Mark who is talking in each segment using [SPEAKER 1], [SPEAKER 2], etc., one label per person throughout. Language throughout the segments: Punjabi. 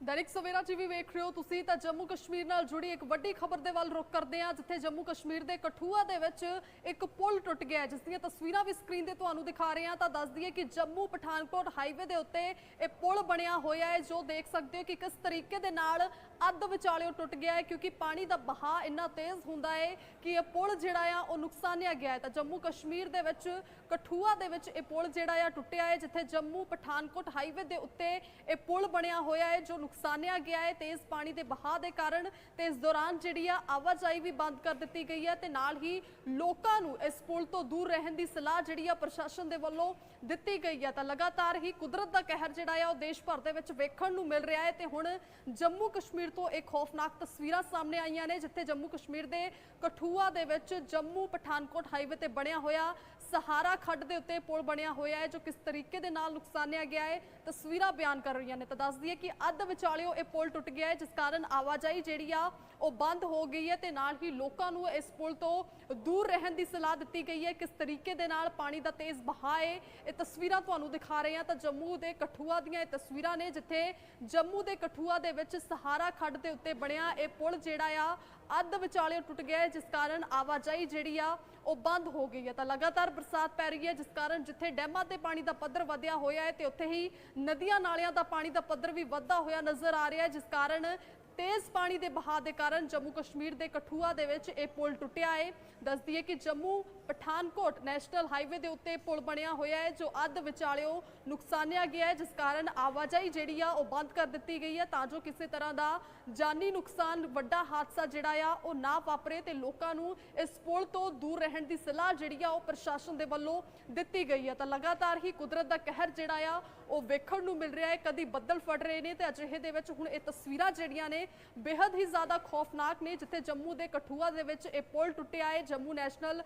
[SPEAKER 1] ਦੈਨਿਕ ਸਵੇਰਾ ਟੀਵੀ ਵੇਖ ਰਹੇ ਹੋ ਤੁਸੀਂ ਤਾਂ ਜੰਮੂ ਕਸ਼ਮੀਰ ਨਾਲ ਜੁੜੀ ਇੱਕ ਵੱਡੀ ਖਬਰ ਦੇ ਵੱਲ ਰੁਕ ਕਰਦੇ ਹਾਂ, ਜਿੱਥੇ ਜੰਮੂ ਕਸ਼ਮੀਰ ਦੇ ਕਠੂਆ ਦੇ ਵਿੱਚ ਇੱਕ ਪੁਲ ਟੁੱਟ ਗਿਆ ਜਿਸ ਦੀਆਂ ਤਸਵੀਰਾਂ ਵੀ ਸਕਰੀਨ ਤੇ ਤੁਹਾਨੂੰ ਦਿਖਾ ਰਹੇ ਹਾਂ, ਤਾਂ ਦੱਸ ਦਈਏ ਕਿ ਜੰਮੂ ਪਠਾਨਕੋਟ ਹਾਈਵੇ ਦੇ ਉੱਤੇ ਇਹ ਪੁਲ ਬਣਿਆ ਹੋਇਆ ਹੈ, ਜੋ ਦੇਖ ਸਕਦੇ ਹੋ ਕਿ ਕਿਸ ਤਰੀਕੇ ਦੇ ਨਾਲ ਅੱਧ ਵਿਚਾਲਿਓ ਟੁੱਟ ਗਿਆ ਹੈ ਕਿਉਂਕਿ ਪਾਣੀ ਦਾ ਬਹਾਅ ਇੰਨਾ ਤੇਜ਼ ਹੁੰਦਾ ਹੈ ਕਿ ਇਹ ਪੁਲ ਜਿਹੜਾ ਆ, ਉਹ ਨੁਕਸਾਨਿਆ ਗਿਆ ਹੈ। ਤਾਂ ਜੰਮੂ ਕਸ਼ਮੀਰ ਦੇ ਵਿੱਚ, ਕਠੂਆ ਦੇ ਵਿੱਚ ਇਹ ਪੁਲ ਜਿਹੜਾ ਆ, ਟੁੱਟਿਆ ਹੈ, ਜਿੱਥੇ ਜੰਮੂ ਪਠਾਨਕੋਟ ਹਾਈਵੇ ਦੇ ਉੱਤੇ ਇਹ ਪੁਲ ਬਣਿਆ ਹੋਇਆ ਹੈ, ਜੋ ਨੁਕਸਾਨਿਆ ਗਿਆ ਹੈ ਤੇਜ਼ ਪਾਣੀ ਦੇ ਬਹਾਅ ਦੇ ਕਾਰਨ। ਤੇ ਇਸ ਦੌਰਾਨ ਜਿਹੜੀ ਆ, ਆਵਾਜਾਈ ਵੀ ਬੰਦ ਕਰ ਦਿੱਤੀ ਗਈ ਹੈ ਤੇ ਨਾਲ ਹੀ ਲੋਕਾਂ ਨੂੰ ਇਸ ਪੁਲ ਤੋਂ ਦੂਰ ਰਹਿਣ ਦੀ ਸਲਾਹ ਜਿਹੜੀ ਆ, ਪ੍ਰਸ਼ਾਸਨ ਦੇ ਵੱਲੋਂ ਦਿੱਤੀ ਗਈ ਹੈ। ਤਾਂ ਲਗਾਤਾਰ ਹੀ ਕੁਦਰਤ ਦਾ ਕਹਿਰ ਜਿਹੜਾ ਆ, ਉਹ ਦੇਸ਼ ਭਰ ਦੇ ਵਿੱਚ ਵੇਖਣ ਨੂੰ ਮਿਲ ਰਿਹਾ ਹੈ। ਤੇ ਹੁਣ ਜੰਮੂ ਕਸ਼ਮੀਰ ਤੋਂ ਇੱਕ ਖੌਫਨਾਕ ਤਸਵੀਰਾਂ ਸਾਹਮਣੇ ਆਈਆਂ ਨੇ, ਜਿੱਥੇ ਜੰਮੂ ਕਸ਼ਮੀਰ ਦੇ ਕਠੂਆ ਦੇ ਵਿੱਚ ਜੰਮੂ ਪਠਾਨਕੋਟ ਹਾਈਵੇ ਤੇ ਬਣਿਆ ਹੋਇਆ ਸਹਾਰਾ ਖੱਡ ਦੇ ਉੱਤੇ ਪੁਲ ਬਣਿਆ ਹੋਇਆ ਹੈ, ਜੋ ਕਿਸ ਤਰੀਕੇ ਦੇ ਨਾਲ ਨੁਕਸਾਨਿਆ ਗਿਆ ਹੈ, ਤਸਵੀਰਾਂ ਬਿਆਨ ਕਰ ਰਹੀਆਂ ਨੇ ਤਾਂ ਦੱਸਦੀ ਹੈ ਕਿ ਅੱਧ ਵਿਚਾਲਿਓ ਇਹ ਪੁਲ ਟੁੱਟ ਗਿਆ ਹੈ, ਜਿਸ ਕਾਰਨ ਆਵਾਜਾਈ ਜਿਹੜੀ ਆ, ਉਹ ਬੰਦ ਹੋ ਗਈ ਹੈ ਤੇ ਨਾਲ ਹੀ ਲੋਕਾਂ ਨੂੰ ਇਸ ਪੁਲ ਤੋਂ ਦੂਰ ਰਹਿਣ ਦੀ ਸਲਾਹ ਦਿੱਤੀ ਗਈ ਹੈ। ਕਿਸ ਤਰੀਕੇ ਦੇ ਨਾਲ ਪਾਣੀ ਦਾ ਤੇਜ਼ ਬਹਾਅ ਹੈ, ਇਹ ਤਸਵੀਰਾਂ ਤੁਹਾਨੂੰ ਦਿਖਾ ਰਹੇ ਹਾਂ ਤਾਂ ਜੰਮੂ ਦੇ ਕਠੂਆ ਦੀਆਂ ਇਹ ਤਸਵੀਰਾਂ ਨੇ, ਜਿੱਥੇ ਜੰਮੂ ਦੇ ਕਠੂਆ ਦੇ ਵਿੱਚ ਸਹਾਰਾ ਖੱਡ ਦੇ ਉੱਤੇ ਬਣਿਆ ਇਹ ਪੁਲ ਜਿਹੜਾ ਆ ਅੱਧ ਵਿਚਾਲੇ ਟੁੱਟ ਗਿਆ ਹੈ, ਜਿਸ ਕਾਰਨ ਆਵਾਜਾਈ ਜਿਹੜੀ ਆ, ਉਹ ਬੰਦ ਹੋ ਗਈ ਹੈ। ਤਾਂ ਲਗਾਤਾਰ ਬਰਸਾਤ ਪੈ ਰਹੀ ਹੈ, ਜਿਸ ਕਾਰਨ ਜਿੱਥੇ ਡੈਮਾਂ ਤੇ ਪਾਣੀ ਦਾ ਪੱਧਰ ਵਧਿਆ ਹੋਇਆ ਹੈ ਤੇ ਉੱਥੇ ਹੀ ਨਦੀਆਂ ਨਾਲਿਆਂ ਦਾ ਪਾਣੀ ਦਾ ਪੱਧਰ ਵੀ ਵੱਧਦਾ ਹੋਇਆ ਨਜ਼ਰ ਆ ਰਿਹਾ ਹੈ, ਜਿਸ ਕਾਰਨ ਤੇਜ਼ ਪਾਣੀ ਦੇ ਬਹਾਅ ਦੇ ਕਾਰਨ ਜੰਮੂ ਕਸ਼ਮੀਰ ਦੇ ਕਠੂਆ ਦੇ ਵਿੱਚ ਇਹ ਪੁਲ ਟੁੱਟਿਆ ਹੈ। ਦੱਸਦੀ ਹੈ ਕਿ ਜੰਮੂ ਪਠਾਨਕੋਟ ਨੈਸ਼ਨਲ ਹਾਈਵੇ ਦੇ ਉੱਤੇ ਪੁਲ ਬਣਿਆ ਹੋਇਆ ਹੈ, ਜੋ ਅੱਧ ਵਿਚਾਲਿਓ ਨੁਕਸਾਨਿਆ ਗਿਆ ਹੈ, ਜਿਸ ਕਾਰਨ ਆਵਾਜਾਈ ਜਿਹੜੀ ਆ ਉਹ ਬੰਦ ਕਰ ਦਿੱਤੀ ਗਈ ਹੈ, ਤਾਂ ਜੋ ਕਿਸੇ ਤਰ੍ਹਾਂ ਦਾ ਜਾਨੀ ਨੁਕਸਾਨ ਵੱਡਾ ਹਾਦਸਾ ਜਿਹੜਾ ਆ ਉਹ ਨਾ ਵਾਪਰੇ ਤੇ ਲੋਕਾਂ ਨੂੰ ਇਸ ਪੁਲ ਤੋਂ ਦੂਰ ਰਹਿਣ ਦੀ ਸਲਾਹ ਜਿਹੜੀ ਆ ਉਹ ਪ੍ਰਸ਼ਾਸਨ ਦੇ ਵੱਲੋਂ ਦਿੱਤੀ ਗਈ ਹੈ। ਤਾਂ ਲਗਾਤਾਰ ਹੀ ਕੁਦਰਤ ਦਾ ਕਹਿਰ ਜਿਹੜਾ ਆ ਉਹ ਵੇਖਣ ਨੂੰ ਮਿਲ ਰਿਹਾ ਹੈ, ਕਦੀ ਬੱਦਲ ਫੜ ਰਹੇ ਨੇ ਤੇ ਅਜਿਹੇ ਦੇ ਵਿੱਚ ਹੁਣ ਇਹ ਤਸਵੀਰਾਂ ਜਿਹੜੀਆਂ ਨੇ ਬੇहद ਹੀ ਜ਼ਿਆਦਾ ਖੌਫਨਾਕ ਨੇ, ਜਿੱਥੇ ਜੰਮੂ ਦੇ ਕਠੂਆ ਦੇ ਵਿੱਚ ਇਹ ਪੁਲ ਟੁੱਟਿਆ ਹੈ, ਜੰਮੂ ਨੈਸ਼ਨਲ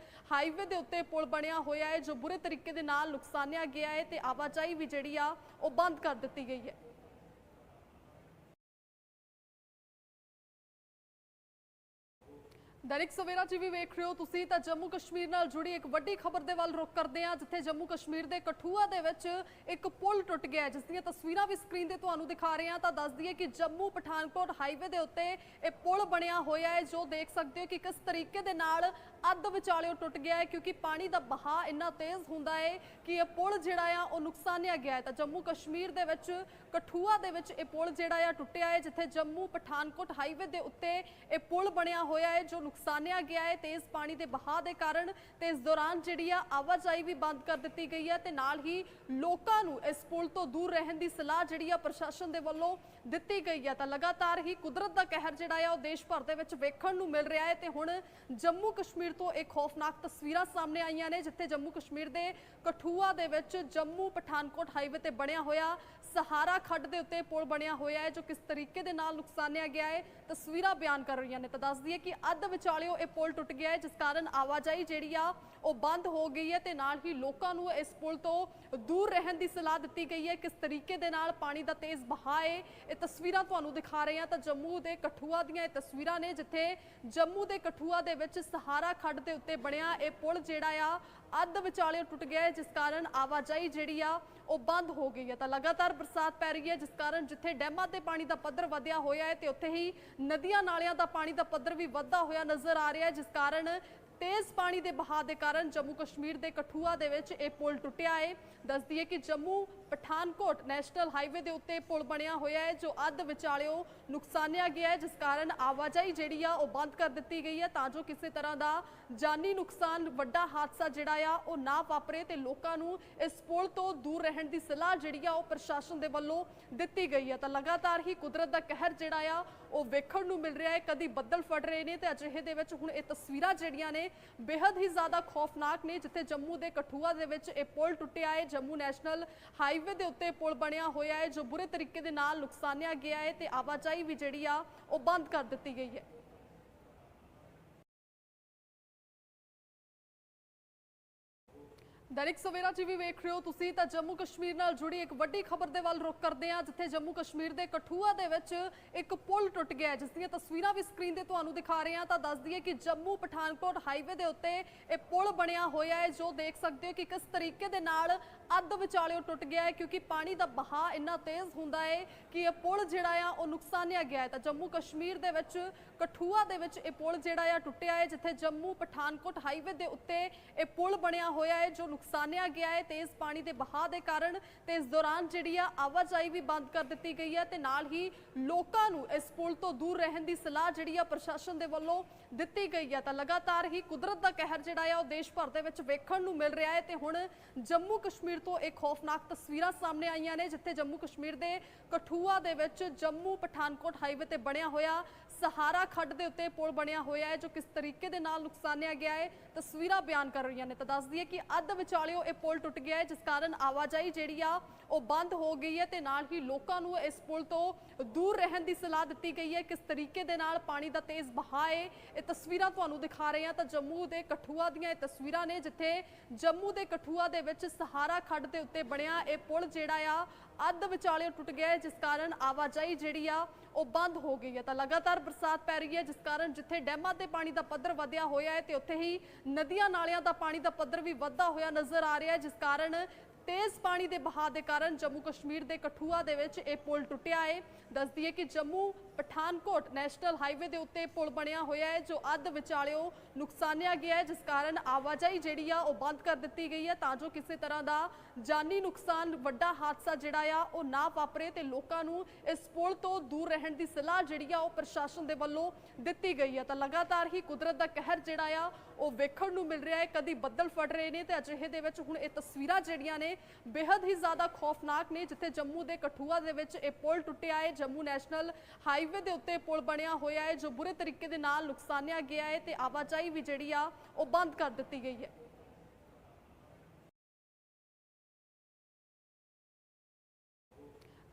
[SPEAKER 1] ਹਾਈਵੇ ਦੇ ਉੱਤੇ ਪੁਲ ਬਣਿਆ ਹੋਇਆ ਹੈ, ਜੋ ਬੁਰੇ ਤਰੀਕੇ ਦੇ ਨਾਲ ਨੁਕਸਾਨਿਆ ਗਿਆ ਹੈ ਤੇ ਆਵਾਜਾਈ ਵੀ ਜਿਹੜੀ ਆ, ਉਹ ਬੰਦ ਕਰ ਦਿੱਤੀ ਗਈ ਹੈ। ਦੈਨਿਕ ਸਵੇਰਾ ਟੀਵੀ ਵੇਖ ਰਹੇ ਹੋ ਤੁਸੀਂ ਤਾਂ ਜੰਮੂ ਕਸ਼ਮੀਰ ਨਾਲ ਜੁੜੀ ਇੱਕ ਵੱਡੀ ਖਬਰ ਦੇ ਵੱਲ ਰੁਕ ਕਰਦੇ ਹਾਂ, ਜਿੱਥੇ ਜੰਮੂ ਕਸ਼ਮੀਰ ਦੇ ਕਠੂਆ ਦੇ ਵਿੱਚ ਇੱਕ ਪੁਲ ਟੁੱਟ ਗਿਆ ਜਿਸ ਦੀਆਂ ਤਸਵੀਰਾਂ ਵੀ ਸਕਰੀਨ ਤੇ ਤੁਹਾਨੂੰ ਦਿਖਾ ਰਹੇ ਹਾਂ। ਤਾਂ ਦੱਸ ਦਈਏ ਕਿ ਜੰਮੂ ਪਠਾਨਕੋਟ ਹਾਈਵੇ ਦੇ ਉੱਤੇ ਇਹ ਪੁਲ ਬਣਿਆ ਹੋਇਆ ਹੈ, ਜੋ ਦੇਖ ਸਕਦੇ ਹੋ ਕਿ ਕਿਸ ਤਰੀਕੇ ਦੇ ਨਾਲ ਅੱਧ ਵਿਚਾਲਿਓ ਟੁੱਟ ਗਿਆ ਹੈ ਕਿਉਂਕਿ ਪਾਣੀ ਦਾ ਬਹਾਅ ਇੰਨਾ ਤੇਜ਼ ਹੁੰਦਾ ਹੈ ਕਿ ਇਹ ਪੁਲ ਜਿਹੜਾ ਆ, ਉਹ ਨੁਕਸਾਨਿਆ ਗਿਆ ਹੈ। ਤਾਂ ਜੰਮੂ ਕਸ਼ਮੀਰ ਦੇ ਵਿੱਚ, ਕਠੂਆ ਦੇ ਵਿੱਚ ਇਹ ਪੁਲ ਜਿਹੜਾ ਆ, ਟੁੱਟਿਆ ਹੈ, ਜਿੱਥੇ ਜੰਮੂ ਪਠਾਨਕੋਟ ਹਾਈਵੇ ਦੇ ਉੱਤੇ ਇਹ ਪੁਲ ਬਣਿਆ ਹੋਇਆ ਹੈ, ਜੋ ਨੁਕਸਾਨਿਆ ਗਿਆ ਹੈ ਤੇਜ਼ ਪਾਣੀ ਦੇ ਬਹਾਅ ਦੇ ਕਾਰਨ। ਤੇ ਇਸ ਦੌਰਾਨ ਜਿਹੜੀ ਆ, ਆਵਾਜਾਈ ਵੀ ਬੰਦ ਕਰ ਦਿੱਤੀ ਗਈ ਹੈ ਤੇ ਨਾਲ ਹੀ ਲੋਕਾਂ ਨੂੰ ਇਸ ਪੁਲ ਤੋਂ ਦੂਰ ਰਹਿਣ ਦੀ ਸਲਾਹ ਜਿਹੜੀ ਆ, ਪ੍ਰਸ਼ਾਸਨ ਦੇ ਵੱਲੋਂ ਦਿੱਤੀ ਗਈ ਹੈ ਤਾਂ ਲਗਾਤਾਰ ਹੀ ਕੁਦਰਤ ਦਾ ਕਹਿਰ ਜਿਹੜਾ ਆ ਉਹ ਦੇਸ਼ ਭਰ ਦੇ ਵਿੱਚ ਵੇਖਣ ਨੂੰ ਮਿਲ ਰਿਹਾ ਹੈ ਤੇ ਹੁਣ ਜੰਮੂ ਕਸ਼ਮੀਰ ਤੋਂ ਇੱਕ ਖੌਫਨਾਕ ਤਸਵੀਰਾਂ ਸਾਹਮਣੇ ਆਈਆਂ ਨੇ, ਜਿੱਥੇ ਜੰਮੂ ਕਸ਼ਮੀਰ ਦੇ ਕਠੂਆ ਦੇ ਵਿੱਚ ਜੰਮੂ ਪਠਾਨਕੋਟ ਹਾਈਵੇ ਤੇ ਬਣਿਆ ਹੋਇਆ ਸਹਾਰਾ ਖੱਡ ਦੇ ਉੱਤੇ ਪੁਲ ਬਣਿਆ ਹੋਇਆ ਹੈ, ਜੋ ਕਿਸ ਤਰੀਕੇ ਦੇ ਨਾਲ ਨੁਕਸਾਨਿਆ ਗਿਆ ਹੈ, ਤਸਵੀਰਾਂ ਬਿਆਨ ਕਰ ਰਹੀਆਂ ਨੇ ਤਾਂ ਦੱਸਦੀ ਹੈ ਕਿ ਅੱਧ ਵਿਚਾਲਿਓ ਇਹ ਪੁਲ ਟੁੱਟ ਗਿਆ ਹੈ, ਜਿਸ ਕਾਰਨ ਆਵਾਜਾਈ ਜਿਹੜੀ ਆ, ਉਹ ਬੰਦ ਹੋ ਗਈ ਹੈ ਤੇ ਨਾਲ ਹੀ ਲੋਕਾਂ ਨੂੰ ਇਸ ਪੁਲ ਤੋਂ ਦੂਰ ਰਹਿਣ ਦੀ ਸਲਾਹ ਦਿੱਤੀ ਗਈ ਹੈ। ਕਿਸ ਤਰੀਕੇ ਦੇ ਨਾਲ ਪਾਣੀ ਦਾ ਤੇਜ਼ ਬਹਾਅ ਹੈ, ਇਹ ਤਸਵੀਰਾਂ ਤੁਹਾਨੂੰ ਦਿਖਾ ਰਹੇ ਹਾਂ ਤਾਂ ਜੰਮੂ ਦੇ ਕਠੂਆ ਦੀਆਂ ਇਹ ਤਸਵੀਰਾਂ ਨੇ, ਜਿੱਥੇ ਜੰਮੂ ਦੇ ਕਠੂਆ ਦੇ ਵਿੱਚ ਸਹਾਰਾ ਖੱਡ ਦੇ ਉੱਤੇ ਬਣਿਆ ਇਹ ਪੁਲ ਜਿਹੜਾ ਆ, ਅੱਧ ਵਿਚਾਲੇ ਟੁੱਟ ਗਿਆ ਹੈ, ਜਿਸ ਕਾਰਨ ਆਵਾਜਾਈ ਜਿਹੜੀ ਆ ਉਹ ਬੰਦ ਹੋ ਗਈ ਹੈ ਤਾਂ ਲਗਾਤਾਰ ਬਰਸਾਤ ਪੈ ਰਹੀ ਹੈ, ਜਿਸ ਕਾਰਨ ਜਿੱਥੇ ਡੈਮਾਂ ਤੇ ਪਾਣੀ ਦਾ ਪੱਧਰ ਵਧਿਆ ਹੋਇਆ ਹੈ ਤੇ ਉੱਥੇ ਹੀ ਨਦੀਆਂ ਨਾਲਿਆਂ ਦਾ ਪਾਣੀ ਦਾ ਪੱਧਰ ਵੀ ਵਧਦਾ ਹੋਇਆ ਨਜ਼ਰ ਆ ਰਿਹਾ ਹੈ, ਜਿਸ ਕਾਰਨ ਤੇਜ਼ ਪਾਣੀ ਦੇ ਬਹਾਅ ਦੇ ਕਾਰਨ ਜੰਮੂ ਕਸ਼ਮੀਰ ਦੇ ਕਠੂਆ ਦੇ ਵਿੱਚ ਇਹ ਪੁਲ ਟੁੱਟਿਆ ਹੈ। ਦੱਸਦੀ ਹੈ ਕਿ ਜੰਮੂ ਪਠਾਨਕੋਟ ਨੈਸ਼ਨਲ ਹਾਈਵੇ ਦੇ ਉੱਤੇ ਪੁਲ ਬਣਿਆ ਹੋਇਆ ਹੈ, ਜੋ ਅੱਧ ਵਿਚਾਲਿਓ ਨੁਕਸਾਨਿਆ ਗਿਆ ਹੈ, ਜਿਸ ਕਾਰਨ ਆਵਾਜਾਈ ਜਿਹੜੀ ਆ ਉਹ ਬੰਦ ਕਰ ਦਿੱਤੀ ਗਈ ਹੈ, ਤਾਂ ਜੋ ਕਿਸੇ ਤਰ੍ਹਾਂ ਦਾ ਜਾਨੀ ਨੁਕਸਾਨ ਵੱਡਾ ਹਾਦਸਾ ਜਿਹੜਾ ਆ ਉਹ ਨਾ ਵਾਪਰੇ ਤੇ ਲੋਕਾਂ ਨੂੰ ਇਸ ਪੁਲ ਤੋਂ ਦੂਰ ਰਹਿਣ ਦੀ ਸਲਾਹ ਜਿਹੜੀ ਆ ਉਹ ਪ੍ਰਸ਼ਾਸਨ ਦੇ ਵੱਲੋਂ ਦਿੱਤੀ ਗਈ ਹੈ। ਤਾਂ ਲਗਾਤਾਰ ਹੀ ਕੁਦਰਤ ਦਾ ਕਹਿਰ ਜਿਹੜਾ ਆ ਉਹ ਵੇਖਣ ਨੂੰ ਮਿਲ ਰਿਹਾ ਹੈ, ਕਦੀ ਬੱਦਲ ਫੜ ਰਹੇ ਨੇ ਤੇ ਅਜਿਹੇ ਦੇ ਵਿੱਚ ਹੁਣ ਇਹ ਤਸਵੀਰਾਂ ਜਿਹੜੀਆਂ ਨੇ ਬੇहद ਹੀ ਜ਼ਿਆਦਾ ਖੌਫਨਾਕ ਨੇ, ਜਿੱਥੇ ਜੰਮੂ ਦੇ ਕਠੂਆ ਦੇ ਵਿੱਚ ਇਹ ਪੁਲ ਟੁੱਟਿਆ ਹੈ, ਜੰਮੂ ਨੈਸ਼ਨਲ ਹਾਈਵੇ ਦੇ ਉੱਤੇ ਪੁਲ ਬਣਿਆ ਹੋਇਆ ਹੈ, ਜੋ ਬੁਰੇ ਤਰੀਕੇ ਦੇ ਨਾਲ ਨੁਕਸਾਨਿਆ ਗਿਆ ਹੈ ਤੇ ਆਵਾਜਾਈ ਵੀ ਜਿਹੜੀ ਆ, ਉਹ ਬੰਦ ਕਰ ਦਿੱਤੀ ਗਈ ਹੈ। ਦੈਨਿਕ ਸਵੇਰਾ ਟੀਵੀ ਵੇਖ ਰਹੇ ਹੋ ਤੁਸੀਂ ਤਾਂ ਜੰਮੂ ਕਸ਼ਮੀਰ ਨਾਲ ਜੁੜੀ ਇੱਕ ਵੱਡੀ ਖਬਰ ਦੇ ਵੱਲ ਰੁਕ ਕਰਦੇ ਹਾਂ, ਜਿੱਥੇ ਜੰਮੂ ਕਸ਼ਮੀਰ ਦੇ ਕਠੂਆ ਦੇ ਵਿੱਚ ਇੱਕ ਪੁਲ ਟੁੱਟ ਗਿਆ ਜਿਸ ਦੀਆਂ ਤਸਵੀਰਾਂ ਵੀ ਸਕਰੀਨ ਤੇ ਤੁਹਾਨੂੰ ਦਿਖਾ ਰਹੇ ਹਾਂ। ਤਾਂ ਦੱਸ ਦਈਏ ਕਿ ਜੰਮੂ ਪਠਾਨਕੋਟ ਹਾਈਵੇ ਦੇ ਉੱਤੇ ਇਹ ਪੁਲ ਬਣਿਆ ਹੋਇਆ ਹੈ, ਜੋ ਦੇਖ ਸਕਦੇ ਹੋ ਕਿ ਕਿਸ ਤਰੀਕੇ ਦੇ ਨਾਲ ਅੱਧ ਵਿਚਾਲਿਓ ਟੁੱਟ ਗਿਆ ਹੈ, ਕਿਉਂਕਿ ਪਾਣੀ ਦਾ ਬਹਾਅ ਇੰਨਾ ਤੇਜ਼ ਹੁੰਦਾ ਹੈ ਕਿ ਇਹ ਪੁਲ ਜਿਹੜਾ ਆ, ਉਹ ਨੁਕਸਾਨਿਆ ਗਿਆ ਹੈ। ਤਾਂ ਜੰਮੂ ਕਸ਼ਮੀਰ ਦੇ ਵਿੱਚ ਕਠੂਆ ਦੇ ਵਿੱਚ ਇਹ ਪੁਲ ਜਿਹੜਾ ਆ ਟੁੱਟਿਆ ਹੈ, ਜਿੱਥੇ ਜੰਮੂ ਪਠਾਨਕੋਟ ਹਾਈਵੇ ਦੇ ਉੱਤੇ ਇਹ ਪੁਲ ਬਣਿਆ ਹੋਇਆ ਹੈ, ਜੋ ਨੁਕਸਾਨਿਆ ਗਿਆ ਹੈ ਤੇਜ਼ ਪਾਣੀ ਦੇ ਬਹਾਅ ਦੇ ਕਾਰਨ ਤੇ ਇਸ ਦੌਰਾਨ ਜਿਹੜੀ ਆ ਆਵਾਜਾਈ ਵੀ ਬੰਦ ਕਰ ਦਿੱਤੀ ਗਈ ਹੈ ਤੇ ਨਾਲ ਹੀ ਲੋਕਾਂ ਨੂੰ ਇਸ ਪੁਲ ਤੋਂ ਦੂਰ ਰਹਿਣ ਦੀ ਸਲਾਹ ਜਿਹੜੀ ਆ ਪ੍ਰਸ਼ਾਸਨ ਦੇ ਵੱਲੋਂ ਦਿੱਤੀ ਗਈ ਹੈ ਤਾਂ ਲਗਾਤਾਰ ਹੀ ਕੁਦਰਤ ਦਾ ਕਹਿਰ ਜਿਹੜਾ ਆ ਉਹ ਦੇਸ਼ ਭਰ ਦੇ ਵਿੱਚ ਵੇਖਣ ਨੂੰ ਮਿਲ ਰਿਹਾ ਹੈ ਤੇ ਹੁਣ ਜੰਮੂ ਕਸ਼ਮੀਰ ਤੋਂ ਇੱਕ ਖੌਫਨਾਕ ਤਸਵੀਰਾਂ ਸਾਹਮਣੇ ਆਈਆਂ ਨੇ, ਜਿੱਥੇ ਜੰਮੂ ਕਸ਼ਮੀਰ ਦੇ ਕਠੂਆ ਦੇ ਵਿੱਚ ਜੰਮੂ ਪਠਾਨਕੋਟ ਹਾਈਵੇ ਤੇ ਬਣਿਆ ਹੋਇਆ ਸਹਾਰਾ ਖੱਡ ਦੇ ਉੱਤੇ ਪੁਲ ਬਣਿਆ ਹੋਇਆ ਹੈ, ਜੋ ਕਿਸ ਤਰੀਕੇ ਦੇ ਨਾਲ ਨੁਕਸਾਨਿਆ ਗਿਆ ਹੈ, ਤਸਵੀਰਾਂ ਬਿਆਨ ਕਰ ਰਹੀਆਂ ਨੇ। ਤਾਂ ਦੱਸ ਦਈਏ ਕਿ ਅੱਧ ਵਿਚਾਲਿਓ ਇਹ ਪੁਲ ਟੁੱਟ ਗਿਆ ਹੈ, ਜਿਸ ਕਾਰਨ ਆਵਾਜਾਈ ਜਿਹੜੀ ਆ, ਉਹ ਬੰਦ ਹੋ ਗਈ ਹੈ ਤੇ ਨਾਲ ਹੀ ਲੋਕਾਂ ਨੂੰ ਇਸ ਪੁਲ ਤੋਂ ਦੂਰ ਰਹਿਣ ਦੀ ਸਲਾਹ ਦਿੱਤੀ ਗਈ ਹੈ। ਕਿਸ ਤਰੀਕੇ ਦੇ ਨਾਲ ਪਾਣੀ ਦਾ ਤੇਜ਼ ਵਹਾਅ ਹੈ, ਇਹ ਤਸਵੀਰਾਂ ਤੁਹਾਨੂੰ ਦਿਖਾ ਰਹੇ ਹਾਂ। ਤਾਂ ਜੰਮੂ ਦੇ ਕਠੂਆ ਦੀਆਂ ਇਹ ਤਸਵੀਰਾਂ ਨੇ, ਜਿੱਥੇ ਜੰਮੂ ਦੇ ਕਠੂਆ ਦੇ ਵਿੱਚ ਸਹਾਰਾ ਖੱਡ ਦੇ ਉੱਤੇ ਬਣਿਆ ਇਹ ਪੁਲ ਜਿਹੜਾ ਆ ਅੱਧ ਵਿਚਾਲੇ ਟੁੱਟ ਗਿਆ ਹੈ, ਜਿਸ ਕਾਰਨ ਆਵਾਜਾਈ ਜਿਹੜੀ ਆ, ਉਹ ਬੰਦ ਹੋ ਗਈ ਹੈ। ਤਾਂ ਲਗਾਤਾਰ ਬਰਸਾਤ ਪੈ ਰਹੀ ਹੈ, ਜਿਸ ਕਾਰਨ ਜਿੱਥੇ ਡੈਮਾਂ ਤੇ ਪਾਣੀ ਦਾ ਪੱਧਰ ਵਧਿਆ ਹੋਇਆ ਹੈ, ਤੇ ਉੱਥੇ ਹੀ ਨਦੀਆਂ ਨਾਲਿਆਂ ਦਾ ਪਾਣੀ ਦਾ ਪੱਧਰ ਵੀ ਵਧਦਾ ਹੋਇਆ ਨਜ਼ਰ ਆ ਰਿਹਾ ਹੈ, ਜਿਸ ਕਾਰਨ ਤੇਜ਼ ਪਾਣੀ ਦੇ ਬਹਾਅ ਦੇ ਕਾਰਨ ਜੰਮੂ ਕਸ਼ਮੀਰ ਦੇ ਕਠੂਆ ਦੇ ਵਿੱਚ ਇਹ ਪੁਲ ਟੁੱਟਿਆ ਹੈ। ਦੱਸਦੀ ਹੈ ਕਿ ਜੰਮੂ ਪਠਾਨਕੋਟ ਨੈਸ਼ਨਲ ਹਾਈਵੇ ਦੇ ਉੱਤੇ ਪੁਲ ਬਣਿਆ ਹੋਇਆ ਹੈ, ਜੋ ਅੱਧ ਵਿਚਾਲਿਓ ਨੁਕਸਾਨਿਆ ਗਿਆ ਹੈ, ਜਿਸ ਕਾਰਨ ਆਵਾਜਾਈ ਜਿਹੜੀ ਆ, ਉਹ ਬੰਦ ਕਰ ਦਿੱਤੀ ਗਈ ਹੈ। ਤਾਂ ਜੋ ਕਿਸੇ ਤਰ੍ਹਾਂ ਦਾ ਜਾਨੀ ਨੁਕਸਾਨ, ਵੱਡਾ ਹਾਦਸਾ ਜਿਹੜਾ ਆ, ਉਹ ਨਾ ਵਾਪਰੇ ਤੇ ਲੋਕਾਂ ਨੂੰ ਇਸ ਪੁਲ ਤੋਂ ਦੂਰ ਰਹਿਣ ਦੀ ਸਲਾਹ ਜਿਹੜੀ ਆ, ਉਹ ਪ੍ਰਸ਼ਾਸਨ ਦੇ ਵੱਲੋਂ ਦਿੱਤੀ ਗਈ ਹੈ। ਤਾਂ ਲਗਾਤਾਰ ਹੀ ਕੁਦਰਤ ਦਾ ਕਹਿਰ ਜਿਹੜਾ ਆ, ਉਹ ਵੇਖਣ ਨੂੰ ਮਿਲ ਰਿਹਾ ਹੈ। ਕਦੀ ਬੱਦਲ ਫੜ ਰਹੇ ਨੇ ਤੇ ਅਜਿਹੇ ਦੇ ਵਿੱਚ ਹੁਣ ਇਹ ਤਸਵੀਰਾਂ ਜਿਹੜੀਆਂ ਨੇ ਬੇहद ਹੀ ਜ਼ਿਆਦਾ ਖੌਫਨਾਕ ਨੇ, ਜਿੱਥੇ ਜੰਮੂ ਦੇ ਕਠੂਆ ਦੇ ਵਿੱਚ ਇਹ ਪੁਲ ਟੁੱਟਿਆ ਹੈ। ਜੰਮੂ ਨੈਸ਼ਨਲ ਹਾਈਵੇ ਦੇ ਉੱਤੇ ਪੁਲ ਬਣਿਆ ਹੋਇਆ ਹੈ, ਜੋ ਬੁਰੇ ਤਰੀਕੇ ਦੇ ਨਾਲ ਨੁਕਸਾਨਿਆ ਗਿਆ ਹੈ ਤੇ ਆਵਾਜਾਈ ਵੀ ਜਿਹੜੀ ਆ, ਉਹ ਬੰਦ ਕਰ ਦਿੱਤੀ ਗਈ ਹੈ।